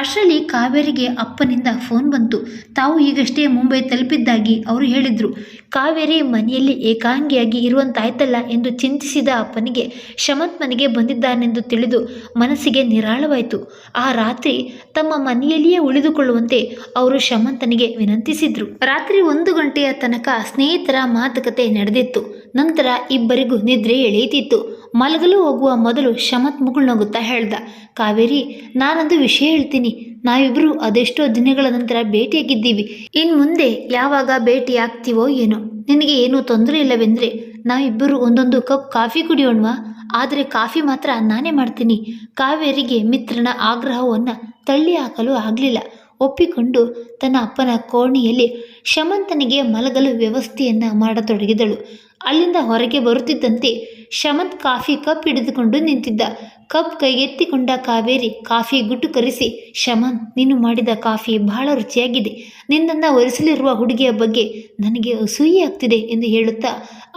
ಅಷ್ಟರಲ್ಲಿ ಕಾವೇರಿಗೆ ಅಪ್ಪನಿಂದ ಫೋನ್ ಬಂತು. ತಾವು ಈಗಷ್ಟೇ ಮುಂಬೈ ತಲುಪಿದ್ದಾಗಿ ಅವರು ಹೇಳಿದರು. ಕಾವೇರಿ ಮನೆಯಲ್ಲಿ ಏಕಾಂಗಿಯಾಗಿ ಇರುವಂತಾಯ್ತಲ್ಲ ಎಂದು ಚಿಂತಿಸಿದ ಅಪ್ಪನಿಗೆ ಶಮತ್ ಮನೆಗೆ ಬಂದಿದ್ದಾನೆಂದು ತಿಳಿದು ಮನಸ್ಸಿಗೆ ನಿರಾಳವಾಯಿತು. ಆ ರಾತ್ರಿ ತಮ್ಮ ಮನೆಯಲ್ಲಿಯೇ ಉಳಿದುಕೊಳ್ಳುವಂತೆ ಅವರು ಶಮಂತನಿಗೆ ವಿನಂತಿಸಿದ್ರು. ರಾತ್ರಿ ಒಂದು ಗಂಟೆಯ ತನಕ ಸ್ನೇಹಿತರ ಮಾತುಕತೆ ನಡೆದಿತ್ತು. ನಂತರ ಇಬ್ಬರಿಗೂ ನಿದ್ರೆ ಎಳೆಯುತ್ತಿತ್ತು ಮಲಗಲು ಹೋಗುವ ಮೊದಲು ಶಮತ್ ಮುಗುಳ್ನಗುತ್ತಾ ಹೇಳ್ದ, ಕಾವೇರಿ, ನಾನೊಂದು ವಿಷಯ ಹೇಳ್ತೀನಿ. ನಾವಿಬ್ಬರು ಅದೆಷ್ಟೋ ದಿನಗಳ ನಂತರ ಭೇಟಿಯಾಗಿದ್ದೀವಿ. ಇನ್ನು ಮುಂದೆ ಯಾವಾಗ ಭೇಟಿ ಆಗ್ತೀವೋ ಏನೋ. ನಿನಗೆ ಏನೂ ತೊಂದರೆ ಇಲ್ಲವೆಂದ್ರೆ ನಾವಿಬ್ಬರು ಒಂದೊಂದು ಕಪ್ ಕಾಫಿ ಕುಡಿಯೋಣವಾ? ಆದರೆ ಕಾಫಿ ಮಾತ್ರ ನಾನೇ ಮಾಡ್ತೀನಿ. ಕಾವೇರಿಗೆ ಮಿತ್ರನ ಆಗ್ರಹವನ್ನು ತಳ್ಳಿ ಹಾಕಲು ಆಗಲಿಲ್ಲ. ಒಪ್ಪಿಕೊಂಡು ತನ್ನ ಅಪ್ಪನ ಕೋಣೆಯಲ್ಲಿ ಶಮಂತನಿಗೆ ಮಲಗಲು ವ್ಯವಸ್ಥೆಯನ್ನು ಮಾಡತೊಡಗಿದಳು. ಅಲ್ಲಿಂದ ಹೊರಗೆ ಬರುತ್ತಿದ್ದಂತೆ ಶಮಂತ್ ಕಾಫಿ ಕಪ್ ಹಿಡಿದುಕೊಂಡು ನಿಂತಿದ್ದ. ಕಪ್ ಕೈಗೆತ್ತಿಕೊಂಡ ಕಾವೇರಿ ಕಾಫಿ ಗುಟ್ಟು ಕರೆಸಿ ಶಮಂತ್, ನೀನು ಮಾಡಿದ ಕಾಫಿ ಬಹಳ ರುಚಿಯಾಗಿದೆ. ನಿನ್ನನ್ನು ಒರೆಸಲಿರುವ ಹುಡುಗಿಯ ಬಗ್ಗೆ ನನಗೆ ಅಸೂಯೆ ಆಗ್ತಿದೆ ಎಂದು ಹೇಳುತ್ತಾ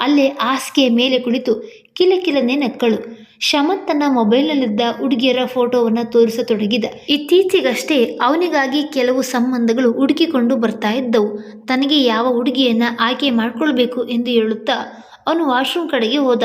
ಅಲ್ಲೇ ಹಾಸಿಗೆಯ ಮೇಲೆ ಕುಳಿತು ಕಿಲಕಿಲನೆ ನಕ್ಕಳು. ಶಮಂತ್ ತನ್ನ ಮೊಬೈಲ್ನಲ್ಲಿದ್ದ ಹುಡುಗಿಯರ ಫೋಟೋವನ್ನು ತೋರಿಸತೊಡಗಿದ. ಇತ್ತೀಚೆಗಷ್ಟೇ ಅವನಿಗಾಗಿ ಕೆಲವು ಸಂಬಂಧಗಳು ಹುಡುಕಿಕೊಂಡು ಬರ್ತಾ ಇದ್ದವು. ತನಗೆ ಯಾವ ಹುಡುಗಿಯನ್ನ ಆಯ್ಕೆ ಮಾಡಿಕೊಳ್ಬೇಕು ಎಂದು ಹೇಳುತ್ತಾ ಅವನು ವಾಶ್ರೂಮ್ ಕಡೆಗೆ ಹೋದ.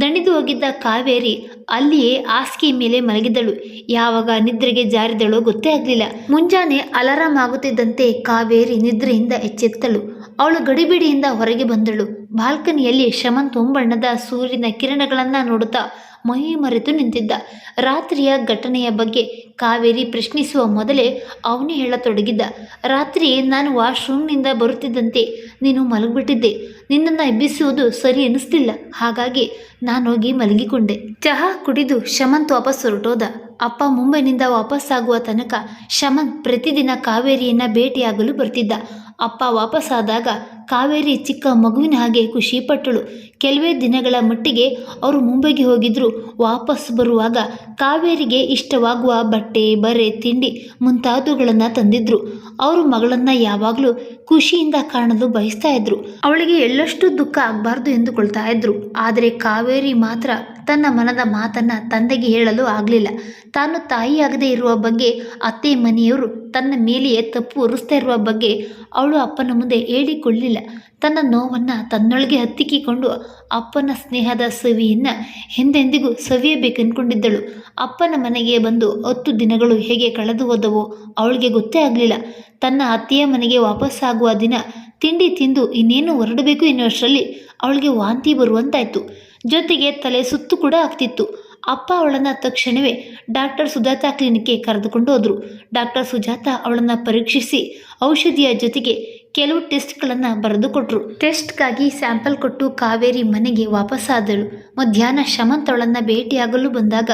ದಣಿದು ಹೋಗಿದ್ದ ಕಾವೇರಿ ಅಲ್ಲಿಯೇ ಹಾಸಿಗೆ ಮೇಲೆ ಮಲಗಿದಳು. ಯಾವಾಗ ನಿದ್ರೆಗೆ ಜಾರಿದಳೋ ಗೊತ್ತೇ ಆಗಲಿಲ್ಲ. ಮುಂಜಾನೆ ಅಲಾರಾಮ್ ಆಗುತ್ತಿದ್ದಂತೆ ಕಾವೇರಿ ನಿದ್ರೆಯಿಂದ ಎಚ್ಚೆತ್ತಳು. ಅವಳು ಗಡಿಬಿಡಿಯಿಂದ ಹೊರಗೆ ಬಂದಳು. ಬಾಲ್ಕನಿಯಲ್ಲಿ ಶಮಂತ್ ತುಂಬಣ್ಣದ ಸೂರ್ಯನ ಕಿರಣಗಳನ್ನು ನೋಡುತ್ತಾ ಮೈ ಮರೆತು ನಿಂತಿದ್ದ. ರಾತ್ರಿಯ ಘಟನೆಯ ಬಗ್ಗೆ ಕಾವೇರಿ ಪ್ರಶ್ನಿಸುವ ಮೊದಲೇ ಅವನೇ ಹೇಳತೊಡಗಿದ್ದ. ರಾತ್ರಿ ನಾನು ವಾಶ್ರೂಮ್ನಿಂದ ಬರುತ್ತಿದ್ದಂತೆ ನೀನು ಮಲಗಿಬಿಟ್ಟಿದ್ದೆ. ನಿನ್ನನ್ನು ಎಬ್ಬಿಸುವುದು ಸರಿ ಅನ್ನಿಸ್ತಿಲ್ಲ ಹಾಗಾಗಿ ನಾನೋಗಿ ಮಲಗಿಕೊಂಡೆ. ಚಹಾ ಕುಡಿದು ಶಮಂತ್ ವಾಪಸ್ ಹೊರಟೋದ. ಅಪ್ಪ ಮುಂಬೈನಿಂದ ವಾಪಸ್ಸಾಗುವ ತನಕ ಶಮಂತ್ ಪ್ರತಿದಿನ ಕಾವೇರಿಯನ್ನ ಭೇಟಿಯಾಗಲು ಬರ್ತಿದ್ದ. ಅಪ್ಪ ವಾಪಸ್ಸಾದಾಗ ಕಾವೇರಿ ಚಿಕ್ಕ ಮಗುವಿನ ಹಾಗೆ ಖುಷಿಪಟ್ಟಳು ಕೆಲವೇ ದಿನಗಳ ಮಟ್ಟಿಗೆ ಅವರು ಮುಂಬೈಗೆ ಹೋಗಿದ್ರು. ವಾಪಸ್ ಬರುವಾಗ ಕಾವೇರಿಗೆ ಇಷ್ಟವಾಗುವ ಬಟ್ಟೆ, ಬರೆ, ತಿಂಡಿ ಮುಂತಾದವುಗಳನ್ನು ತಂದಿದ್ರು. ಅವರು ಮಗಳನ್ನು ಯಾವಾಗಲೂ ಖುಷಿಯಿಂದ ಕಾಣಲು ಬಯಸ್ತಾ ಇದ್ರು. ಅವಳಿಗೆ ಎಳ್ಳಷ್ಟು ದುಃಖ ಆಗಬಾರ್ದು ಎಂದುಕೊಳ್ತಾ ಇದ್ರು. ಆದರೆ ಕಾವೇರಿ ಮಾತ್ರ ತನ್ನ ಮನದ ಮಾತನ್ನ ತಂದೆಗೆ ಹೇಳಲು ಆಗಲಿಲ್ಲ. ತಾನು ತಾಯಿಯಾಗದೇ ಇರುವ ಬಗ್ಗೆ ಅತ್ತೆ, ಮನೆಯವರು ತನ್ನ ಮೇಲೆಯೇ ತಪ್ಪು ಹೊರಿಸ್ತಾ ಇರುವ ಬಗ್ಗೆ ಅವಳು ಅಪ್ಪನ ಮುಂದೆ ಹೇಳಿಕೊಳ್ಳಿಲ್ಲ. ತನ್ನ ನೋವನ್ನು ತನ್ನೊಳಗೆ ಹತ್ತಿಕ್ಕಿಕೊಂಡು ಅಪ್ಪನ ಸ್ನೇಹದ ಸವಿಯನ್ನು ಎಂದೆಂದಿಗೂ ಸವಿಯಬೇಕೆಂದ್ಕೊಂಡಿದ್ದಳು. ಅಪ್ಪನ ಮನೆಗೆ ಬಂದು ಹತ್ತು ದಿನಗಳು ಹೇಗೆ ಕಳೆದು ಹೋದವೋ ಅವಳಿಗೆ ಗೊತ್ತೇ ಆಗಲಿಲ್ಲ. ತನ್ನ ಅತ್ತೆಯ ಮನೆಗೆ ವಾಪಸ್ಸಾಗುವ ದಿನ ತಿಂಡಿ ತಿಂದು ಇನ್ನೇನು ಹೊರಡಬೇಕು ಎನ್ನುವಷ್ಟರಲ್ಲಿ ಅವಳಿಗೆ ವಾಂತಿ ಬರುವಂತಾಯಿತು. ಜೊತೆಗೆ ತಲೆ ಸುತ್ತು ಕೂಡ ಆಗ್ತಿತ್ತು. ಅಪ್ಪ ಅವಳನ್ನು ತಕ್ಷಣವೇ ಡಾಕ್ಟರ್ ಸುಜಾತ ಕ್ಲಿನಿಕ್ಗೆ ಕರೆದುಕೊಂಡು ಹೋದರು. ಡಾಕ್ಟರ್ ಸುಜಾತ ಅವಳನ್ನು ಪರೀಕ್ಷಿಸಿ ಔಷಧಿಯ ಜೊತೆಗೆ ಕೆಲವು ಟೆಸ್ಟ್ಗಳನ್ನು ಬರೆದುಕೊಟ್ರು ಟೆಸ್ಟ್ಗಾಗಿ ಸ್ಯಾಂಪಲ್ ಕೊಟ್ಟು ಕಾವೇರಿ ಮನೆಗೆ ವಾಪಸ್ಸಾದಳು ಮಧ್ಯಾಹ್ನ ಶಮಂತ್ ಅವಳನ್ನು ಭೇಟಿಯಾಗಲು ಬಂದಾಗ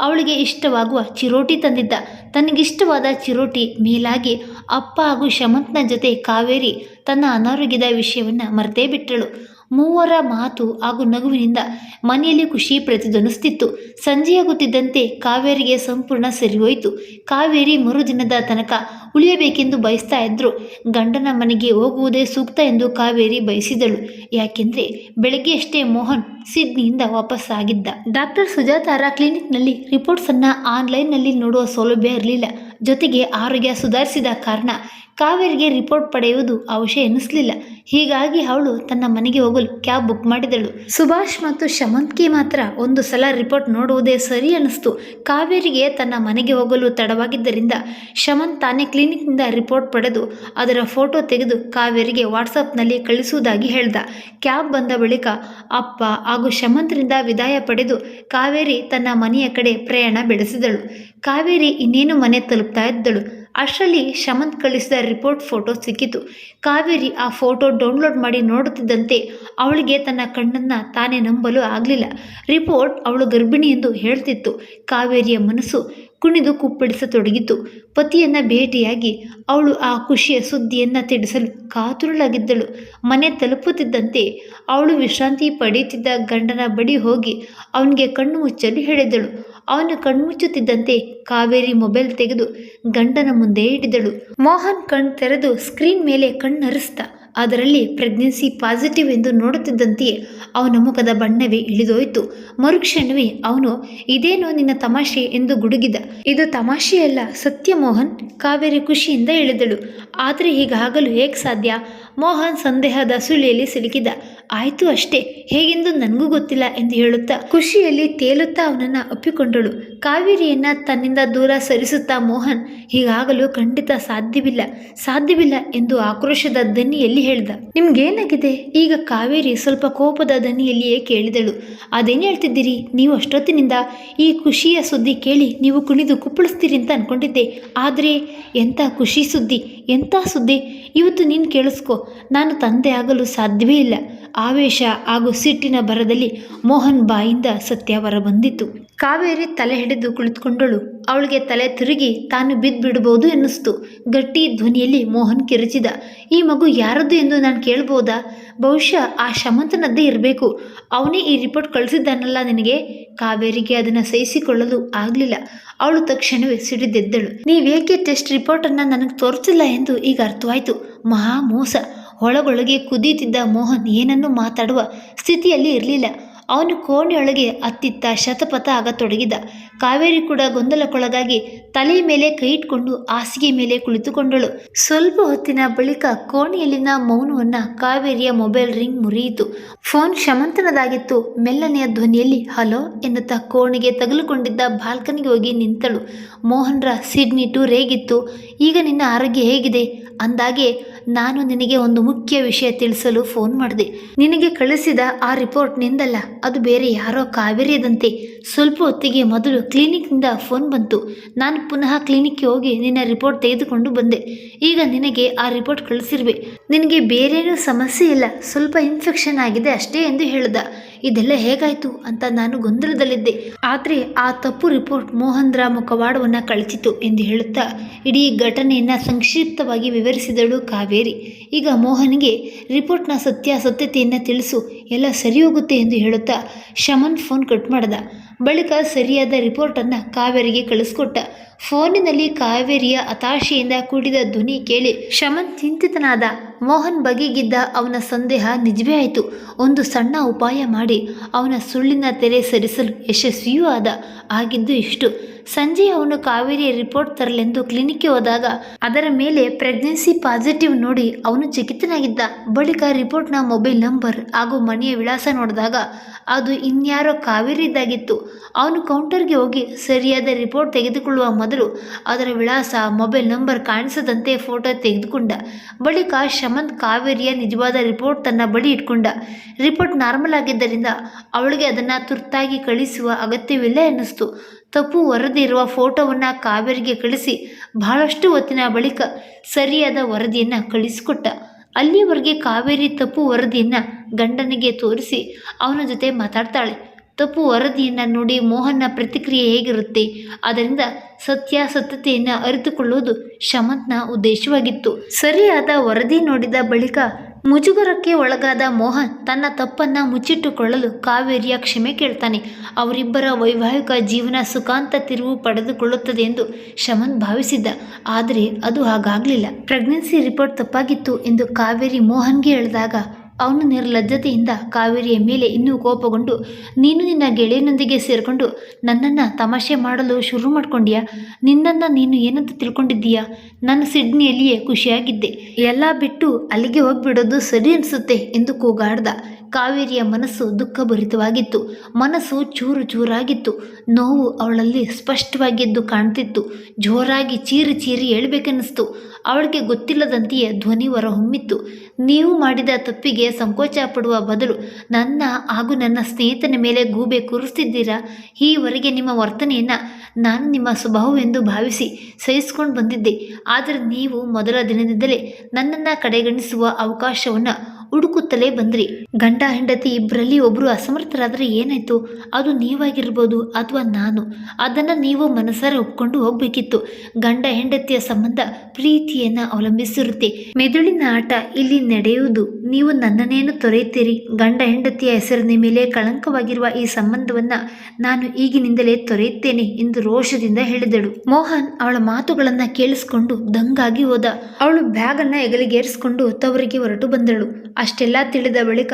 ಅವಳಿಗೆ ಇಷ್ಟವಾಗುವ ಚಿರೋಟಿ ತಂದಿದ್ದ. ತನಗಿಷ್ಟವಾದ ಚಿರೋಟಿ ಮೇಲಾಗಿ ಅಪ್ಪ ಹಾಗೂ ಶಮಂತ್ನ ಜೊತೆ ಕಾವೇರಿ ತನ್ನ ಅನಾರೋಗ್ಯದ ವಿಷಯವನ್ನು ಮರೆತೇ ಬಿಟ್ಟಳು ಮೂವರ ಮಾತು ಹಾಗೂ ನಗುವಿನಿಂದ ಮನೆಯಲ್ಲಿ ಖುಷಿ ಪ್ರತಿಧ್ವನಿಸುತ್ತಿತ್ತು ಸಂಜೆಯಾಗುತ್ತಿದ್ದಂತೆ ಕಾವೇರಿಗೆ ಸಂಪೂರ್ಣ ಸರಿಹೋಯಿತು. ಕಾವೇರಿ ಮರುದಿನದ ತನಕ ಉಳಿಯಬೇಕೆಂದು ಬಯಸ್ತಾ ಇದ್ರು. ಗಂಡನ ಮನೆಗೆ ಹೋಗುವುದೇ ಸೂಕ್ತ ಎಂದು ಕಾವೇರಿ ಬಯಸಿದಳು. ಯಾಕೆಂದರೆ ಬೆಳಗ್ಗೆಯಷ್ಟೇ ಮೋಹನ್ ಸಿಡ್ನಿಯಿಂದ ವಾಪಸ್ಸಾಗಿದ್ದ ಡಾಕ್ಟರ್ ಸುಜಾತಾರ ಕ್ಲಿನಿಕ್ನಲ್ಲಿ ರಿಪೋರ್ಟ್ಸನ್ನು ಆನ್ಲೈನ್ನಲ್ಲಿ ನೋಡುವ ಸೌಲಭ್ಯ ಇರಲಿಲ್ಲ. ಜೊತೆಗೆ ಆರೋಗ್ಯ ಸುಧಾರಿಸಿದ ಕಾರಣ ಕಾವೇರಿಗೆ ರಿಪೋರ್ಟ್ ಪಡೆಯುವುದು ಅವಶ್ಯ ಎನಿಸಲಿಲ್ಲ. ಹೀಗಾಗಿ ಅವಳು ತನ್ನ ಮನೆಗೆ ಹೋಗಲು ಕ್ಯಾಬ್ ಬುಕ್ ಮಾಡಿದಳು. ಸುಭಾಷ್ ಮತ್ತು ಶಮಂತ್ಗೆ ಮಾತ್ರ ಒಂದು ಸಲ ರಿಪೋರ್ಟ್ ನೋಡುವುದೇ ಸರಿ ಅನ್ನಿಸ್ತು ಕಾವೇರಿಗೆ ತನ್ನ ಮನೆಗೆ ಹೋಗಲು ತಡವಾಗಿದ್ದರಿಂದ ಶಮಂತ್ ತಾನೇ ಕ್ಲಿನಿಕ್ನಿಂದ ರಿಪೋರ್ಟ್ ಪಡೆದು ಅದರ ಫೋಟೋ ತೆಗೆದು ಕಾವೇರಿಗೆ ವಾಟ್ಸಪ್ನಲ್ಲಿ ಕಳಿಸುವುದಾಗಿ ಹೇಳ್ದ. ಕ್ಯಾಬ್ ಬಂದ ಬಳಿಕ ಅಪ್ಪ ಹಾಗೂ ಶಮಂತ್ರಿಂದ ವಿದಾಯ ಪಡೆದು ಕಾವೇರಿ ತನ್ನ ಮನೆಯ ಕಡೆ ಪ್ರಯಾಣ ಬೆಳೆಸಿದಳು. ಕಾವೇರಿ ಇನ್ನೇನು ಮನೆ ತಲುಪ್ತಾ ಇದ್ದಳು. ಅಷ್ಟರಲ್ಲಿ ಶಮಂತ್ ಕಳಿಸಿದ ರಿಪೋರ್ಟ್ ಫೋಟೋ ಸಿಕ್ಕಿತು. ಕಾವೇರಿ ಆ ಫೋಟೋ ಡೌನ್ಲೋಡ್ ಮಾಡಿ ನೋಡುತ್ತಿದ್ದಂತೆ ಅವಳಿಗೆ ತನ್ನ ಕಣ್ಣನ್ನು ತಾನೇ ನಂಬಲು ಆಗಲಿಲ್ಲ. ರಿಪೋರ್ಟ್ ಅವಳು ಗರ್ಭಿಣಿ ಎಂದು ಹೇಳ್ತಿತ್ತು. ಕಾವೇರಿಯ ಮನಸ್ಸು ಕುಣಿದು ಕುಪ್ಪಳಿಸತೊಡಗಿತು. ಪತಿಯನ್ನು ಭೇಟಿಯಾಗಿ ಅವಳು ಆ ಖುಷಿಯ ಸುದ್ದಿಯನ್ನು ತಿಳಿಸಲು ಕಾತುರಳಾಗಿದ್ದಳು. ಮನೆ ತಲುಪುತ್ತಿದ್ದಂತೆ ಅವಳು ವಿಶ್ರಾಂತಿ ಪಡೆಯುತ್ತಿದ್ದ ಗಂಡನ ಬಳಿ ಹೋಗಿ ಅವನಿಗೆ ಕಣ್ಣು ಮುಚ್ಚಲು ಹೇಳಿದಳು. ಅವನು ಕಣ್ಮುಚ್ಚುತ್ತಿದ್ದಂತೆ ಕಾವೇರಿ ಮೊಬೈಲ್ ತೆಗೆದು ಗಂಡನ ಮುಂದೆ ಹಿಡಿದಳು ಮೋಹನ್ ಕಣ್ ತೆರೆದು ಸ್ಕ್ರೀನ್ ಮೇಲೆ ಕಣ್ಣರಿಸ್ತ ಅದರಲ್ಲಿ ಪ್ರೆಗ್ನೆನ್ಸಿ ಪಾಸಿಟಿವ್ ಎಂದು ನೋಡುತ್ತಿದ್ದಂತೆಯೇ ಅವನ ಮುಖದ ಬಣ್ಣವೇ ಇಳಿದೋಯಿತು. ಮರುಕ್ಷಣವೇ ಅವನು, ಇದೇನೋ ನಿನ್ನ ತಮಾಷೆ ಎಂದು ಗುಡುಗಿದ. ಇದು ತಮಾಷೆಯಲ್ಲ, ಸತ್ಯಮೋಹನ್, ಕಾವೇರಿ ಖುಷಿಯಿಂದ ಇಳಿದಳು ಆದರೆ ಹೀಗಾಗಲು ಹೇಗೆ ಸಾಧ್ಯ? ಮೋಹನ್ ಸಂದೇಹದ ಸುಳಿಯಲ್ಲಿ ಸಿಲುಕಿದ. ಆಯಿತು ಅಷ್ಟೇ, ಹೇಗೆಂದು ನನಗೂ ಗೊತ್ತಿಲ್ಲ ಎಂದು ಹೇಳುತ್ತಾ ಖುಷಿಯಲ್ಲಿ ತೇಲುತ್ತಾ ಅವನನ್ನು ಒಪ್ಪಿಕೊಂಡಳು. ಕಾವೇರಿಯನ್ನ ತನ್ನಿಂದ ದೂರ ಸರಿಸುತ್ತಾ ಮೋಹನ್, ಹೀಗಾಗಲು ಖಂಡಿತ ಸಾಧ್ಯವಿಲ್ಲ ಸಾಧ್ಯವಿಲ್ಲ ಎಂದು ಆಕ್ರೋಶದ ದನಿಯಲ್ಲಿ ಹೇಳಿದ. ನಿಮ್ಗೇನಾಗಿದೆ? ಈಗ ಕಾವೇರಿ ಸ್ವಲ್ಪ ಕೋಪದ ದನಿಯಲ್ಲಿಯೇ ಕೇಳಿದಳು. ಅದೇನು ಹೇಳ್ತಿದ್ದೀರಿ? ನೀವು ಅಷ್ಟೊತ್ತಿನಿಂದ ಈ ಖುಷಿಯ ಸುದ್ದಿ ಕೇಳಿ ನೀವು ಕುಣಿದು ಕುಪ್ಪಳಿಸ್ತೀರಿ ಅಂತ ಅನ್ಕೊಂಡಿದ್ದೆ. ಆದರೆ ಎಂಥ ಖುಷಿ ಸುದ್ದಿ ಎಂಥ ಸುದ್ದಿ? ಇವತ್ತು ನೀನು ಕೇಳಿಸ್ಕೊ ನಾನು ತಂದೆ ಆಗಲು ಸಾಧ್ಯವೇ ಇಲ್ಲ. ಆವೇಶ ಹಾಗೂ ಸಿಟ್ಟಿನ ಭರದಲ್ಲಿ ಮೋಹನ್ ಬಾಯಿಂದ ಸತ್ಯ ಹೊರಬಂದಿತು ಕಾವೇರಿ ತಲೆ ಹಿಡಿದು ಕುಳಿತುಕೊಂಡಳು. ಅವಳಿಗೆ ತಲೆ ತಿರುಗಿ ತಾನು ಬಿದ್ದುಬಿಡಬಹುದು ಎನ್ನಿಸ್ತು. ಗಟ್ಟಿ ಧ್ವನಿಯಲ್ಲಿ ಮೋಹನ್ ಕಿರಿಚಿದ, ಈ ಮಗು ಯಾರದ್ದು ಎಂದು ನಾನು ಕೇಳ್ಬೋದಾ? ಬಹುಶಃ ಆ ಶಮಂತನದ್ದೇ ಇರಬೇಕು. ಅವನೇ ಈ ರಿಪೋರ್ಟ್ ಕಳಿಸಿದ್ದಾನಲ್ಲ ನಿನಗೆ? ಕಾವೇರಿಗೆ ಅದನ್ನು ಸಹಿಸಿಕೊಳ್ಳಲು ಆಗಲಿಲ್ಲ. ಅವಳು ತಕ್ಷಣವೇ ಸಿಡಿದೆದ್ದಳು. ನೀವೇಕೆ ಟೆಸ್ಟ್ ರಿಪೋರ್ಟನ್ನು ನನಗೆ ತೋರಿಸಿಲ್ಲ ಎಂದು ಈಗ ಅರ್ಥವಾಯಿತು. ಮಹಾ ಮೋಸ. ಒಳಗೊಳಗೆ ಕುದೀತಿದ್ದ ಮೋಹನ್ ಏನನ್ನೂ ಮಾತಾಡುವ ಸ್ಥಿತಿಯಲ್ಲಿ ಇರಲಿಲ್ಲ. ಅವನು ಕೋಣೆಯೊಳಗೆ ಅತ್ತಿತ್ತ ಶತಪಥ ಆಗತೊಡಗಿದ. ಕಾವೇರಿ ಕೂಡ ಗೊಂದಲಕ್ಕೊಳಗಾಗಿ ತಲೆಯ ಮೇಲೆ ಕೈ ಇಟ್ಕೊಂಡು ಹಾಸಿಗೆ ಮೇಲೆ ಕುಳಿತುಕೊಂಡಳು. ಸ್ವಲ್ಪ ಹೊತ್ತಿನ ಬಳಿಕ ಕೋಣೆಯಲ್ಲಿನ ಮೌನವನ್ನ ಕಾವೇರಿಯ ಮೊಬೈಲ್ ರಿಂಗ್ ಮುರಿಯಿತು. ಫೋನ್ ಶಮಂತನದಾಗಿತ್ತು. ಮೆಲ್ಲನೆಯ ಧ್ವನಿಯಲ್ಲಿ, ಹಲೋ ಎನ್ನುತ್ತಾ ಕೋಣೆಗೆ ತಗಲುಕೊಂಡಿದ್ದ ಬಾಲ್ಕನಿಗೆ ಹೋಗಿ ನಿಂತಳು. ಮೋಹನ್ರ ಸಿಡ್ನಿ ಟೂರ್ ಹೇಗಿತ್ತು ಈಗ ನಿನ್ನ ಆರೋಗ್ಯ ಹೇಗಿದೆ? ಅಂದಾಗೆ, ನಾನು ನಿನಗೆ ಒಂದು ಮುಖ್ಯ ವಿಷಯ ತಿಳಿಸಲು ಫೋನ್ ಮಾಡಿದೆ. ನಿನಗೆ ಕಳಿಸಿದ ಆ ರಿಪೋರ್ಟ್ ನಿಂದಲ್ಲ. ಅದು ಬೇರೆ ಯಾರೋ ಕಾವೇರಿಯದಂತೆ. ಸ್ವಲ್ಪ ಹೊತ್ತಿಗೆ ಮೊದಲು ಕ್ಲಿನಿಕ್ನಿಂದ ಫೋನ್ ಬಂತು. ನಾನು ಪುನಃ ಕ್ಲಿನಿಕ್ಗೆ ಹೋಗಿ ನಿನ್ನ ರಿಪೋರ್ಟ್ ತೆಗೆದುಕೊಂಡು ಬಂದೆ. ಈಗ ನಿನಗೆ ಆ ರಿಪೋರ್ಟ್ ಕಳಿಸಿರುವೆ. ನಿನಗೆ ಬೇರೇನೂ ಸಮಸ್ಯೆ ಇಲ್ಲ. ಸ್ವಲ್ಪ ಇನ್ಫೆಕ್ಷನ್ ಆಗಿದೆ ಅಷ್ಟೇ ಎಂದು ಹೇಳಿದ. ಇದೆಲ್ಲ ಹೇಗಾಯಿತು ಅಂತ ನಾನು ಗೊಂದಲದಲ್ಲಿದ್ದೆ. ಆದರೆ ಆ ತಪ್ಪು ರಿಪೋರ್ಟ್ ಮೋಹನ್ರ ಮುಖವಾಡವನ್ನು ಕಳಿಸಿತು ಎಂದು ಹೇಳುತ್ತಾ ಇಡೀ ಘಟನೆಯನ್ನು ಸಂಕ್ಷಿಪ್ತವಾಗಿ ವಿವರಿಸಿದಳು ಕಾವೇರಿ. ಈಗ ಮೋಹನ್ಗೆ ರಿಪೋರ್ಟ್ನ ಸತ್ಯಾಸತ್ಯತೆಯನ್ನು ತಿಳಿಸು. ಎಲ್ಲ ಸರಿ ಹೋಗುತ್ತೆ ಎಂದು ಹೇಳುತ್ತಾ ಶಮನ್ ಫೋನ್ ಕಟ್ ಮಾಡ್ದ. ಬಳಿಕ ಸರಿಯಾದ ರಿಪೋರ್ಟನ್ನು ಕಾವೇರಿಗೆ ಕಳಿಸ್ಕೊಟ್ಟ ಫೋನಿನಲ್ಲಿ ಕಾವೇರಿಯ ಹತಾಶೆಯಿಂದ ಕೂಡಿದ ಧ್ವನಿ ಕೇಳಿ ಶಮನ್ ಚಿಂತಿತನಾದ. ಮೋಹನ್ ಬಗೆಗಿದ್ದ ಅವನ ಸಂದೇಹ ನಿಜವೇ ಆಯಿತು. ಒಂದು ಸಣ್ಣ ಉಪಾಯ ಮಾಡಿ ಅವನ ಸುಳ್ಳಿನ ತೆರೆ ಸರಿಸಲು ಯಶಸ್ವಿಯೂ ಆದ. ಆಗಿದ್ದು ಇಷ್ಟು. ಸಂಜೆ ಅವನು ಕಾವೇರಿಯ ರಿಪೋರ್ಟ್ ತರಲೆಂದು ಕ್ಲಿನಿಕ್ಗೆ ಹೋದಾಗ ಅದರ ಮೇಲೆ ಪ್ರೆಗ್ನೆನ್ಸಿ ಪಾಸಿಟಿವ್ ನೋಡಿ ಅವನು ಚಕಿತನಾಗಿದ್ದ ಬಳಿಕ ರಿಪೋರ್ಟ್ನ ಮೊಬೈಲ್ ನಂಬರ್ ಹಾಗೂ ಮನೆಯ ವಿಳಾಸ ನೋಡಿದಾಗ ಅದು ಇನ್ಯಾರೋ ಕಾವೇರಿದ್ದಾಗಿತ್ತು ಅವನು ಕೌಂಟರ್ಗೆ ಹೋಗಿ ಸರಿಯಾದ ರಿಪೋರ್ಟ್ ತೆಗೆದುಕೊಳ್ಳುವ ಮೊದಲು ಅದರ ವಿಳಾಸ, ಮೊಬೈಲ್ ನಂಬರ್ ಕಾಣಿಸದಂತೆ ಫೋಟೋ ತೆಗೆದುಕೊಂಡ. ಬಳಿಕ ಶಮಂತ್ ಕಾವೇರಿಯ ನಿಜವಾದ ರಿಪೋರ್ಟ್ ತನ್ನ ಬಳಿ ಇಟ್ಕೊಂಡ. ರಿಪೋರ್ಟ್ ನಾರ್ಮಲ್ ಆಗಿದ್ದರಿಂದ ಅವಳಿಗೆ ಅದನ್ನು ತುರ್ತಾಗಿ ಕಳಿಸುವ ಅಗತ್ಯವಿಲ್ಲ ಎನ್ನಿಸ್ತು. ತಪ್ಪು ವರದಿ ಇರುವ ಫೋಟೋವನ್ನು ಕಾವೇರಿಗೆ ಕಳಿಸಿ ಬಹಳಷ್ಟು ಹೊತ್ತಿನ ಬಳಿಕ ಸರಿಯಾದ ವರದಿಯನ್ನು ಕಳಿಸಿಕೊಟ್ಟ. ಅಲ್ಲಿಯವರೆಗೆ ಕಾವೇರಿ ತಪ್ಪು ವರದಿಯನ್ನು ಗಂಡನಿಗೆ ತೋರಿಸಿ ಅವನ ಜೊತೆ ಮಾತಾಡ್ತಾಳೆ. ತಪ್ಪು ವರದಿಯನ್ನು ನೋಡಿ ಮೋಹನ ಪ್ರತಿಕ್ರಿಯೆ ಹೇಗಿರುತ್ತೆ? ಅದರಿಂದ ಸತ್ಯಾಸತ್ಯತೆಯನ್ನು ಅರಿತುಕೊಳ್ಳುವುದು ಶಮತ್ನ ಉದ್ದೇಶವಾಗಿತ್ತು. ಸರಿಯಾದ ವರದಿ ನೋಡಿದ ಬಳಿಕ ಮುಜುಗರಕ್ಕೆ ಒಳಗಾದ ಮೋಹನ್ ತನ್ನ ತಪ್ಪನ್ನು ಮುಚ್ಚಿಟ್ಟುಕೊಳ್ಳಲು ಕಾವೇರಿಯ ಕ್ಷಮೆ ಕೇಳ್ತಾನೆ. ಅವರಿಬ್ಬರ ವೈವಾಹಿಕ ಜೀವನ ಸುಖಾಂತ ತಿರುವು ಪಡೆದುಕೊಳ್ಳುತ್ತದೆ ಎಂದು ಶಮನ್ ಭಾವಿಸಿದ್ದ. ಆದರೆ ಅದು ಹಾಗಾಗಲಿಲ್ಲ. ಪ್ರೆಗ್ನೆನ್ಸಿ ರಿಪೋರ್ಟ್ ತಪ್ಪಾಗಿತ್ತು ಎಂದು ಕಾವೇರಿ ಮೋಹನ್ಗೆ ಹೇಳಿದಾಗ ಅವನು ನಿರ್ಲಜ್ಜತೆಯಿಂದ ಕಾವೇರಿಯ ಮೇಲೆ ಇನ್ನೂ ಕೋಪಗೊಂಡು, ನೀನು ನಿನ್ನ ಗೆಳೆಯನೊಂದಿಗೆ ಸೇರಿಕೊಂಡು ನನ್ನನ್ನು ತಮಾಷೆ ಮಾಡಲು ಶುರು ಮಾಡ್ಕೊಂಡ್ಯಾ? ನಿನ್ನನ್ನು ನೀನು ಏನಂತ ತಿಳ್ಕೊಂಡಿದ್ದೀಯಾ? ನಾನು ಸಿಡ್ನಿಯಲ್ಲಿಯೇ ಖುಷಿಯಾಗಿದ್ದೆ. ಎಲ್ಲ ಬಿಟ್ಟು ಅಲ್ಲಿಗೆ ಹೋಗಿಬಿಡೋದು ಸರಿ ಅನಿಸುತ್ತೆ ಎಂದು ಕೂಗಾಡ್ದ. ಕಾವೇರಿಯ ಮನಸ್ಸು ದುಃಖಭರಿತವಾಗಿತ್ತು. ಮನಸ್ಸು ಚೂರು ಚೂರಾಗಿತ್ತು. ನೋವು ಅವಳಲ್ಲಿ ಸ್ಪಷ್ಟವಾಗಿದ್ದು ಕಾಣ್ತಿತ್ತು. ಜೋರಾಗಿ ಚೀರಿ ಚೀರಿ ಹೇಳ್ಬೇಕೆನ್ನಿಸ್ತು. ಅವಳಿಗೆ ಗೊತ್ತಿಲ್ಲದಂತೆಯೇ ಧ್ವನಿ ಹೊರಹೊಮ್ಮಿತ್ತು. ನೀವು ಮಾಡಿದ ತಪ್ಪಿಗೆ ಸಂಕೋಚ ಪಡುವ ಬದಲು ನನ್ನ ಹಾಗೂ ನನ್ನ ಸ್ನೇಹಿತನ ಮೇಲೆ ಗೂಬೆ ಕೂರಿಸ್ತಿದ್ದೀರಾ? ಈವರೆಗೆ ನಿಮ್ಮ ವರ್ತನೆಯನ್ನು ನಾನು ನಿಮ್ಮ ಸ್ವಭಾವವೆಂದು ಭಾವಿಸಿ ಸಹಿಸಿಕೊಂಡು ಬಂದಿದ್ದೆ. ಆದರೆ ನೀವು ಮೊದಲ ದಿನದಿಂದಲೇ ನನ್ನನ್ನು ಕಡೆಗಣಿಸುವ ಅವಕಾಶವನ್ನು ಹುಡುಕುತ್ತಲೇ ಬಂದ್ರಿ. ಗಂಡ, ಹೆಂಡತಿ ಇಬ್ಬರಲ್ಲಿ ಒಬ್ಬರು ಅಸಮರ್ಥರಾದರೆ ಏನಾಯಿತು? ಅದು ನೀವಾಗಿರ್ಬೋದು ಅಥವಾ ನಾನು? ಅದನ್ನ ನೀವು ಮನಸಾರೆ ಒಪ್ಕೊಂಡು ಹೋಗಬೇಕಿತ್ತು. ಗಂಡ, ಹೆಂಡತಿಯ ಸಂಬಂಧ ಪ್ರೀತಿಯನ್ನು ಅವಲಂಬಿಸಿರುತ್ತೆ. ಮೆದುಳಿನ ಆಟ ಇಲ್ಲಿ ನಡೆಯುವುದು. ನೀವು ನನ್ನನ್ನೇನು ತೊರೆಯುತ್ತೀರಿ? ಗಂಡ, ಹೆಂಡತಿಯ ಹೆಸರಿನ ಮೇಲೆ ಕಳಂಕವಾಗಿರುವ ಈ ಸಂಬಂಧವನ್ನ ನಾನು ಈಗಿನಿಂದಲೇ ತೊರೆಯುತ್ತೇನೆ ಎಂದು ರೋಷದಿಂದ ಹೇಳಿದಳು. ಮೋಹನ್ ಅವಳ ಮಾತುಗಳನ್ನು ಕೇಳಿಸ್ಕೊಂಡು ದಂಗಾಗಿ ಹೋದ. ಅವಳು ಬ್ಯಾಗನ್ನು ಹೆಗಲಿಗೇರಿಸಿಕೊಂಡು ತವರಿಗೆ ಹೊರಟು ಬಂದಳು. ಅಷ್ಟೆಲ್ಲ ತಿಳಿದ ಬಳಿಕ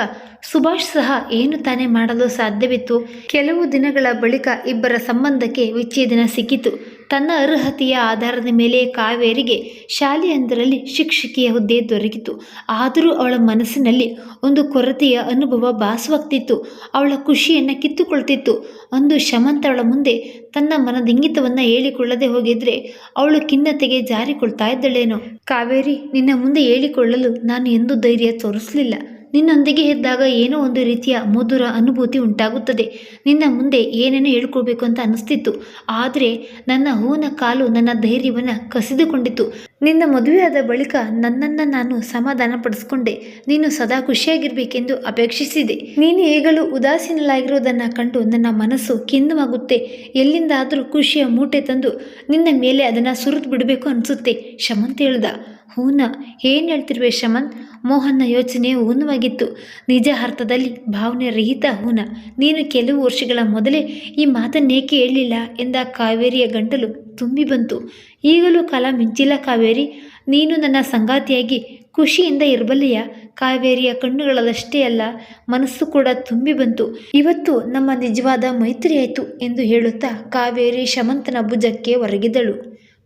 ಸುಭಾಷ್ ಸಹ ಏನು ತಾನೇ ಮಾಡಲು ಸಾಧ್ಯವಿತ್ತು? ಕೆಲವು ದಿನಗಳ ಬಳಿಕ ಇಬ್ಬರ ಸಂಬಂಧಕ್ಕೆ ವಿಚ್ಛೇದನ ಸಿಕ್ಕಿತು. ತನ್ನ ಅರ್ಹತೆಯ ಆಧಾರದ ಮೇಲೆ ಕಾವೇರಿಗೆ ಶಾಲೆಯೊಂದರಲ್ಲಿ ಶಿಕ್ಷಕಿಯ ಹುದ್ದೆ ದೊರಕಿತು. ಆದರೂ ಅವಳ ಮನಸ್ಸಿನಲ್ಲಿ ಒಂದು ಕೊರತೆಯ ಅನುಭವ ಭಾಸವಾಗ್ತಿತ್ತು. ಅವಳ ಖುಷಿಯನ್ನು ಕಿತ್ತುಕೊಳ್ತಿತ್ತು. ಒಂದು ಶಮಂತ ಅವಳ ಮುಂದೆ ತನ್ನ ಮನದಿಂಗಿತವನ್ನು ಹೇಳಿಕೊಳ್ಳದೆ ಹೋಗಿದ್ರೆ ಅವಳು ಖಿನ್ನತೆಗೆ ಜಾರಿಕೊಳ್ತಾ ಇದ್ದಳೇನೋ. ಕಾವೇರಿ, ನಿನ್ನ ಮುಂದೆ ಹೇಳಿಕೊಳ್ಳಲು ನಾನು ಎಂದೂ ಧೈರ್ಯ ತೋರಿಸಲಿಲ್ಲ. ನಿನ್ನೊಂದಿಗೆ ಇದ್ದಾಗ ಏನೋ ಒಂದು ರೀತಿಯ ಮಧುರ ಅನುಭೂತಿ ಉಂಟಾಗುತ್ತದೆ. ನಿನ್ನ ಮುಂದೆ ಏನೇನೋ ಹೇಳ್ಕೊಳ್ಬೇಕು ಅಂತ ಅನಿಸ್ತಿತ್ತು. ಆದರೆ ನನ್ನ ಹೂನ ಕಾಲು ನನ್ನ ಧೈರ್ಯವನ್ನು ಕಸಿದುಕೊಂಡಿತು ನಿನ್ನ ಮದುವೆಯಾದ ಬಳಿಕ ನನ್ನನ್ನು ನಾನು ಸಮಾಧಾನ ಪಡಿಸ್ಕೊಂಡೆ ನೀನು ಸದಾ ಖುಷಿಯಾಗಿರಬೇಕೆಂದು ಅಪೇಕ್ಷಿಸಿದೆ. ನೀನು ಈಗಲೂ ಉದಾಸೀನಲಾಗಿರುವುದನ್ನು ಕಂಡು ನನ್ನ ಮನಸ್ಸು ಖಿನ್ನವಾಗುತ್ತೆ ಎಲ್ಲಿಂದಾದರೂ ಖುಷಿಯ ಮೂಟೆ ತಂದು ನಿನ್ನ ಮೇಲೆ ಅದನ್ನು ಸುರಿದು ಬಿಡಬೇಕು ಅನಿಸುತ್ತೆ, ಶಮಂತ್ ಹೇಳ್ದ. ಹೂನ ಏನು ಹೇಳ್ತಿರುವೆ ಶಮಂತ್ ಮೋಹನ್ನ ಯೋಚನೆ ಊನವಾಗಿತ್ತು. ನಿಜ ಅರ್ಥದಲ್ಲಿ ಭಾವನೆ ರಹಿತ ಹೂನ. ನೀನು ಕೆಲವು ವರ್ಷಗಳ ಮೊದಲೇ ಈ ಮಾತನ್ನೇಕೆ ಹೇಳಲಿಲ್ಲ ಎಂದ ಕಾವೇರಿಯ ಗಂಟಲು ತುಂಬಿ ಬಂತು. ಈಗಲೂ ಕಾಲ ಮಿಂಚಿಲ್ಲ ಕಾವೇರಿ. ನೀನು ನನ್ನ ಸಂಗಾತಿಯಾಗಿ ಖುಷಿಯಿಂದ ಇರಬಲ್ಲೆಯ? ಕಾವೇರಿಯ ಕಣ್ಣುಗಳಲ್ಲಷ್ಟೇ ಅಲ್ಲ, ಮನಸ್ಸು ಕೂಡ ತುಂಬಿ ಬಂತು. ಇವತ್ತು ನಮ್ಮ ನಿಜವಾದ ಮೈತ್ರಿ ಆಯಿತು ಎಂದು ಹೇಳುತ್ತಾ ಕಾವೇರಿ ಶಮಂತನ ಭುಜಕ್ಕೆ ಒರಗಿದಳು.